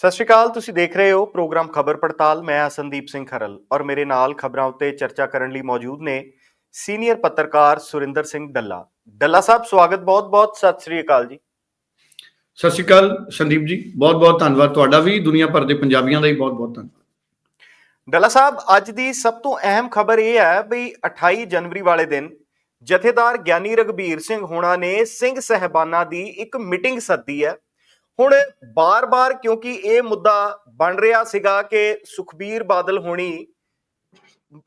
ਸਤਿ ਸ਼੍ਰੀ ਅਕਾਲ ਤੁਸੀਂ ਦੇਖ ਰਹੇ ਹੋ ਪ੍ਰੋਗਰਾਮ ਖਬਰ ਪੜਤਾਲ। ਮੈਂ ਹਾਂ ਸੰਦੀਪ ਸਿੰਘ ਖਰਲ ਔਰ ਮੇਰੇ ਨਾਲ ਖਬਰਾਂ ਉੱਤੇ ਚਰਚਾ ਕਰਨ ਲਈ ਮੌਜੂਦ ਨੇ ਸੀਨੀਅਰ ਪੱਤਰਕਾਰ ਸੁਰਿੰਦਰ ਸਿੰਘ ਡੱਲਾ। ਡੱਲਾ ਸਾਹਿਬ ਸਵਾਗਤ ਬਹੁਤ-ਬਹੁਤ ਸਤਿ ਸ਼੍ਰੀ ਅਕਾਲ ਜੀ। ਸਤਿ ਸ਼੍ਰੀ ਅਕਾਲ ਸੰਦੀਪ ਜੀ ਬਹੁਤ ਬਹੁਤ ਧੰਨਵਾਦ ਤੁਹਾਡਾ ਵੀ ਦੁਨੀਆ ਭਰ ਦੇ ਪੰਜਾਬੀਆਂ ਦਾ ਵੀ ਬਹੁਤ ਬਹੁਤ ਧੰਨਵਾਦ। ਡੱਲਾ ਸਾਹਿਬ ਅੱਜ ਦੀ ਸਭ ਤੋਂ ਅਹਿਮ ਖਬਰ ਇਹ ਹੈ ਵੀ 28 ਜਨਵਰੀ ਵਾਲੇ ਦਿਨ ਜਥੇਦਾਰ ਗਿਆਨੀ ਰਗਬੀਰ ਸਿੰਘ ਹੋਣਾ ਨੇ ਸਿੰਘ ਸਹਿਬਾਨਾਂ ਦੀ ਇੱਕ ਮੀਟਿੰਗ ਸੱਦੀ ਹੈ। ਹੁਣ ਬਾਰ-ਬਾਰ ਕਿਉਂਕਿ ਇਹ ਮੁੱਦਾ ਬਣ ਰਿਹਾ ਸੀਗਾ ਕਿ ਸੁਖਬੀਰ ਬਾਦਲ ਹੋਣੀ,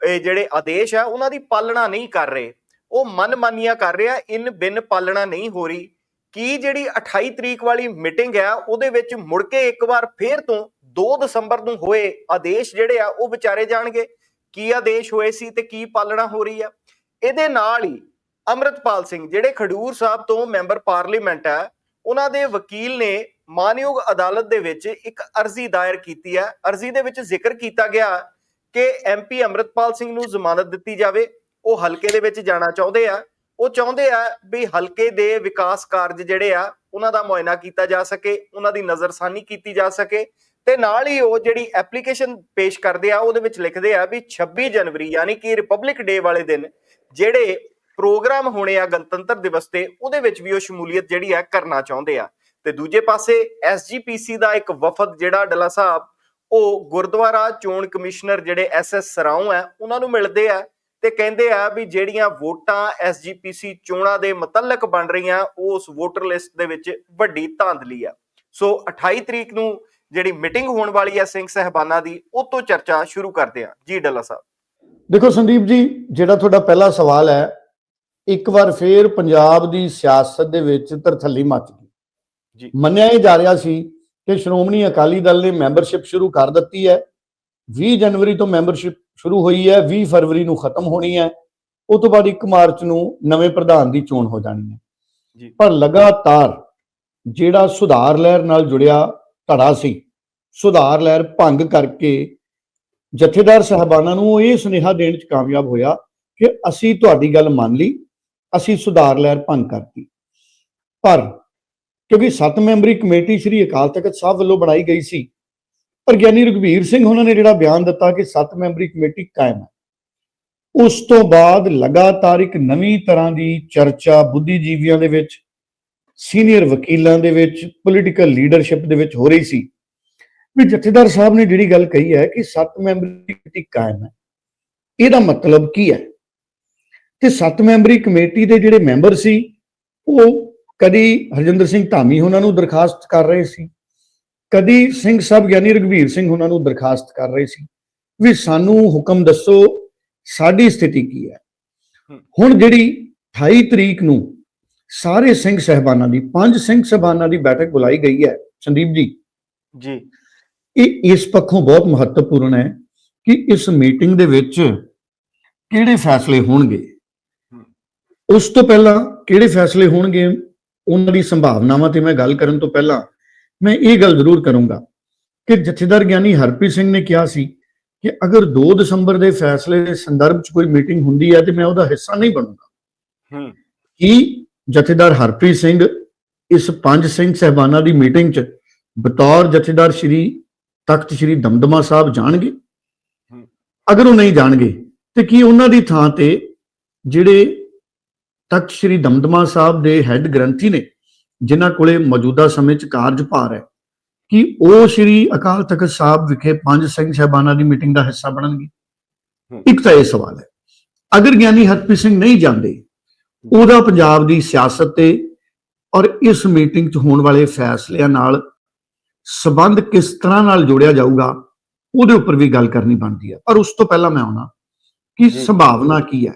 ਇਹ ਜਿਹੜੇ ਆਦੇਸ਼ ਹੈ ਉਹਨਾਂ ਦੀ ਪਾਲਣਾ ਨਹੀਂ ਕਰ ਰਹੇ। ਉਹ ਮਨਮਾਨੀਆਂ ਕਰ ਰਿਹਾ, ਇਨ ਬਿਨ ਪਾਲਣਾ ਨਹੀਂ ਹੋ ਰਹੀ। ਕੀ ਜਿਹੜੀ 28 ਤਰੀਕ ਵਾਲੀ ਮੀਟਿੰਗ ਹੈ ਉਹਦੇ ਵਿੱਚ ਮੁੜ ਕੇ ਇੱਕ ਵਾਰ ਫੇਰ ਤੋਂ 2 ਦਸੰਬਰ ਨੂੰ ਹੋਏ ਆਦੇਸ਼ ਜਿਹੜੇ ਆ, ਉਹ ਵਿਚਾਰੇ ਜਾਣਗੇ। ਕੀ ਆਦੇਸ਼ ਹੋਏ ਸੀ ਤੇ ਕੀ ਪਾਲਣਾ ਹੋ ਰਹੀ ਆ? ਇਹਦੇ ਨਾਲ ਹੀ ਅਮਰਤਪਾਲ ਸਿੰਘ, ਜਿਹੜੇ ਖਡੂਰ ਸਾਹਿਬ ਤੋਂ ਮੈਂਬਰ ਪਾਰਲੀਮੈਂਟ ਹੈ ਉਹਨਾਂ ਦੇ ਵਕੀਲ ਨੇ ਮਾਨਯੋਗ ਅਦਾਲਤ ਦੇ ਵਿੱਚ ਇੱਕ ਅਰਜ਼ੀ ਦਾਇਰ ਕੀਤੀ ਹੈ। ਅਰਜ਼ੀ ਦੇ ਵਿੱਚ ਜ਼ਿਕਰ ਕੀਤਾ ਗਿਆ ਕਿ ਐਮਪੀ ਅਮਰਤਪਾਲ ਸਿੰਘ ਨੂੰ ਜ਼ਮਾਨਤ ਦਿੱਤੀ ਜਾਵੇ। ਉਹ ਹਲਕੇ ਦੇ ਵਿੱਚ ਜਾਣਾ ਚਾਹੁੰਦੇ ਆ। ਉਹ ਚਾਹੁੰਦੇ ਆ ਵੀ ਹਲਕੇ ਦੇ ਵਿਕਾਸ ਕਾਰਜ ਜਿਹੜੇ ਆ, ਉਹਨਾਂ ਦਾ ਮੁਆਇਨਾ ਕੀਤਾ ਜਾ ਸਕੇ, ਉਹਨਾਂ ਦੀ ਨਜ਼ਰਸਾਨੀ ਕੀਤੀ ਜਾ ਸਕੇ। ਤੇ ਨਾਲ ਹੀ ਉਹ ਜਿਹੜੀ ਐਪਲੀਕੇਸ਼ਨ ਪੇਸ਼ ਕਰਦੇ ਆ, ਉਹਦੇ ਵਿੱਚ ਲਿਖਦੇ ਆ ਵੀ 26 ਜਨਵਰੀ ਯਾਨੀ ਕਿ ਰਿਪਬਲਿਕ ਡੇ ਵਾਲੇ ਦਿਨ ਜਿਹੜੇ ਪ੍ਰੋਗਰਾਮ ਹੋਣੇ ਆ ਗਣਤੰਤਰ ਦਿਵਸ ਤੇ, ਉਹਦੇ ਵਿੱਚ ਵੀ ਉਹ ਸ਼ਮੂਲੀਅਤ ਜਿਹੜੀ ਆ ਕਰਨਾ ਚਾਹੁੰਦੇ ਆ। ਤੇ ਦੂਜੇ ਪਾਸੇ ਐਸਜੀਪੀਸੀ ਦਾ ਇੱਕ ਵਫਦ ਜਿਹੜਾ ਡੱਲਾ ਸਾਹਿਬ, ਉਹ ਗੁਰਦੁਆਰਾ ਚੋਣ ਕਮਿਸ਼ਨਰ ਜਿਹੜੇ ਐਸਐਸ ਸਰਾਉ ਹੈ, ਉਹਨਾਂ ਨੂੰ ਮਿਲਦੇ ਆ ਤੇ ਕਹਿੰਦੇ ਆ ਵੀ ਜਿਹੜੀਆਂ ਵੋਟਾਂ ਐਸਜੀਪੀਸੀ ਚੋਣਾਂ ਦੇ ਮੁਤਲਕ ਬਣ ਰਹੀਆਂ ਉਸ ਵੋਟਰ ਲਿਸਟ ਦੇ ਵਿੱਚ ਵੱਡੀ ਧਾਂਦਲੀ ਆ। ਸੋ 28 ਤਰੀਕ ਨੂੰ ਜਿਹੜੀ ਮੀਟਿੰਗ ਹੋਣ ਵਾਲੀ ਹੈ ਸਿੰਘ ਸਹਿਬਾਨਾਂ ਦੀ, ਉਹ ਤੋਂ ਚਰਚਾ ਸ਼ੁਰੂ ਕਰਦੇ ਆ। ਜੀ ਡੱਲਾ ਸਾਹਿਬ। ਦੇਖੋ ਸੰਦੀਪ ਜੀ, ਜਿਹੜਾ ਤੁਹਾਡਾ ਪਹਿਲਾ ਸਵਾਲ ਹੈ, ਇੱਕ ਵਾਰ ਫੇਰ ਪੰਜਾਬ ਦੀ ਸਿਆਸਤ ਦੇ ਵਿੱਚ ਤਰਥੱਲੀ ਮੱਚ ਗਈ। ਮੰਨਿਆ ਇਹ ਜਾ ਰਿਹਾ ਸੀ ਕਿ ਸ਼੍ਰੋਮਣੀ ਅਕਾਲੀ ਦਲ ਨੇ ਮੈਂਬਰਸ਼ਿਪ ਸ਼ੁਰੂ ਕਰ ਦਿੱਤੀ ਹੈ। 20 ਜਨਵਰੀ ਤੋਂ ਮੈਂਬਰਸ਼ਿਪ ਸ਼ੁਰੂ ਹੋਈ ਹੈ 20 ਫਰਵਰੀ ਨੂੰ ਖਤਮ ਹੋਣੀ ਹੈ। ਉਸ ਤੋਂ ਬਾਅਦ 1 ਮਾਰਚ ਨੂੰ ਨਵੇਂ ਪ੍ਰਧਾਨ ਦੀ ਚੋਣ ਹੋ ਜਾਣੀ ਹੈ। ਜੀ। ਪਰ ਲਗਾਤਾਰ ਜਿਹੜਾ ਸੁਧਾਰ ਲਹਿਰ ਨਾਲ ਜੁੜਿਆ ਧੜਾ ਸੀ ਸੁਧਾਰ ਲਹਿਰ ਭੰਗ ਕਰਕੇ ਜਥੇਦਾਰ ਸਾਹਿਬਾਨਾਂ ਨੂੰ ਇਹ ਸੁਨੇਹਾ ਦੇਣ ਚ ਕਾਮਯਾਬ ਹੋਇਆ ਕਿ ਅਸੀਂ ਤੁਹਾਡੀ ਗੱਲ ਮੰਨ ਲਈ ਅਸੀਂ ਸੁਧਾਰ ਲਹਿਰ ਭੰਗ ਕਰਤੀ। ਪਰ ਕਿਉਂਕਿ ਸੱਤ ਮੈਂਬਰੀ ਕਮੇਟੀ ਸ੍ਰੀ ਅਕਾਲ ਤਖਤ ਸਾਹਿਬ ਵੱਲੋਂ ਬਣਾਈ ਗਈ ਸੀ। ਪਰ ਗਿਆਨੀ ਰਘਬੀਰ ਸਿੰਘ ਉਹਨਾਂ ਨੇ ਜਿਹੜਾ ਬਿਆਨ ਦਿੱਤਾ ਕਿ ਸੱਤ ਮੈਂਬਰੀ ਕਮੇਟੀ ਕਾਇਮ ਹੈ। ਉਸ ਤੋਂ ਬਾਅਦ ਲਗਾਤਾਰ ਇੱਕ ਨਵੀਂ ਤਰ੍ਹਾਂ ਦੀ ਚਰਚਾ ਬੁੱਧੀਜੀਵੀਆਂ ਦੇ ਵਿੱਚ, ਸੀਨੀਅਰ ਵਕੀਲਾਂ ਦੇ ਵਿੱਚ, ਪੋਲੀਟੀਕਲ ਲੀਡਰਸ਼ਿਪ ਦੇ ਵਿੱਚ ਹੋ ਰਹੀ ਸੀ। ਵੀ ਜਥੇਦਾਰ ਸਾਹਿਬ ਨੇ ਜਿਹੜੀ ਗੱਲ ਕਹੀ ਹੈ ਕਿ ਸੱਤ ਮੈਂਬਰੀ ਕਮੇਟੀ ਕਾਇਮ ਹੈ। ਇਹਦਾ ਮਤਲਬ ਕੀ ਹੈ? ਤੇ ਸੱਤ ਮੈਂਬਰੀ ਕਮੇਟੀ ਦੇ ਜਿਹੜੇ ਮੈਂਬਰ ਸੀ, ਉਹ ਕਦੀ ਹਰਜਿੰਦਰ ਸਿੰਘ ਧਾਮੀ ਉਹਨਾਂ ਨੂੰ ਦਰਖਾਸਤ ਕਰ ਰਹੇ ਸੀ। ਕਦੀ ਸਿੰਘ ਸਾਹਿਬ ਗਿਆਨੀ ਰਘਵੀਰ ਸਿੰਘ ਉਹਨਾਂ ਨੂੰ ਦਰਖਾਸਤ ਕਰ ਰਹੇ ਸੀ। ਵੀ ਸਾਨੂੰ ਹੁਕਮ ਦੱਸੋ ਸਾਡੀ ਸਥਿਤੀ ਕੀ ਹੈ? ਹੁਣ ਜਿਹੜੀ 28 ਤਰੀਕ ਨੂੰ ਸਾਰੇ ਸਿੰਘ ਸਹਿਬਾਨਾਂ ਦੀ ਪੰਜ ਸਿੰਘ ਸਹਿਬਾਨਾਂ ਦੀ ਬੈਠਕ ਬੁਲਾਈ ਗਈ ਹੈ ਸੰਦੀਪ ਜੀ। ਜੀ। ਇਹ ਇਸ ਪੱਖੋਂ ਬਹੁਤ ਮਹੱਤਵਪੂਰਨ ਹੈ ਕਿ ਇਸ ਮੀਟਿੰਗ ਦੇ ਵਿੱਚ ਕਿਹੜੇ ਫੈਸਲੇ ਹੋਣਗੇ? ਉਸ ਤੋਂ ਪਹਿਲਾਂ ਕਿਹੜੇ ਫੈਸਲੇ ਹੋਣਗੇ? ਉਹਨਾਂ ਦੀ ਸੰਭਾਵਨਾਵਾਂ ਤੇ ਮੈਂ ਗੱਲ ਕਰਨ ਤੋਂ ਪਹਿਲਾਂ ਮੈਂ ਇਹ ਗੱਲ ਜ਼ਰੂਰ ਕਰੂੰਗਾ ਕਿ ਜਥੇਦਾਰ ਗਿਆਨੀ ਹਰਪ੍ਰੀਤ ਸਿੰਘ ਨੇ ਕਿਹਾ ਸੀ ਕਿ ਅਗਰ 2 ਦਸੰਬਰ ਦੇ ਫੈਸਲੇ ਦੇ ਸੰਦਰਭ 'ਚ ਕੋਈ ਮੀਟਿੰਗ ਹੁੰਦੀ ਹੈ ਤੇ ਮੈਂ ਉਹਦਾ ਹਿੱਸਾ ਨਹੀਂ ਬਣੂੰਗਾ। ਹੂੰ। ਕੀ ਜਥੇਦਾਰ ਹਰਪ੍ਰੀਤ ਸਿੰਘ ਇਸ ਪੰਜ ਸਿੰਘ ਸਹਿਬਾਨਾਂ ਦੀ ਮੀਟਿੰਗ 'ਚ ਬਤੌਰ ਜਥੇਦਾਰ ਸ਼੍ਰੀ ਤਖਤ ਸ਼੍ਰੀ ਦਮਦਮਾ ਸਾਹਿਬ ਜਾਣਗੇ? ਅਗਰ ਉਹ ਨਹੀਂ ਜਾਣਗੇ ਤੇ ਕੀ ਉਹਨਾਂ ਦੀ ਥਾਂ ਤੇ ਜਿਹੜੇ ਤਖਤ ਸ਼੍ਰੀ ਦਮਦਮਾ ਸਾਹਿਬ ਦੇ ਹੈੱਡ ਗ੍ਰੰਥੀ ਨੇ ਜਿਨ੍ਹਾਂ ਕੋਲੇ ਮੌਜੂਦਾ ਸਮੇਂ 'ਚ ਕਾਰਜਭਾਰ ਹੈ ਕਿ ਉਹ ਸ਼੍ਰੀ ਅਕਾਲ ਤਖਤ ਸਾਹਿਬ ਵਿਖੇ ਪੰਜ ਸਿੰਘ ਸਹਿਬਾਨਾਂ ਦੀ ਮੀਟਿੰਗ ਦਾ ਹਿੱਸਾ ਬਣਨਗੇ। ਇੱਕ ਤਾਂ ਇਹ ਸਵਾਲ ਹੈ ਅਗਰ ਗਿਆਨੀ ਹਰਪ੍ਰੀਤ ਸਿੰਘ ਨਹੀਂ ਜਾਂਦੇ ਉਹਦਾ ਪੰਜਾਬ ਦੀ ਸਿਆਸਤ ਤੇ ਔਰ ਇਸ ਮੀਟਿੰਗ 'ਚ ਹੋਣ ਵਾਲੇ ਫੈਸਲਿਆਂ ਨਾਲ ਸਬੰਧ ਕਿਸ ਤਰ੍ਹਾਂ ਨਾਲ ਜੋੜਿਆ ਜਾਊਗਾ ਉਹਦੇ ਉੱਪਰ ਵੀ ਗੱਲ ਕਰਨੀ ਬਣਦੀ ਹੈ ਪਰ ਉਸ ਤੋਂ ਪਹਿਲਾਂ ਮੈਂ ਆਉਣਾ ਕਿ। ਸੰਭਾਵਨਾ ਕੀ ਹੈ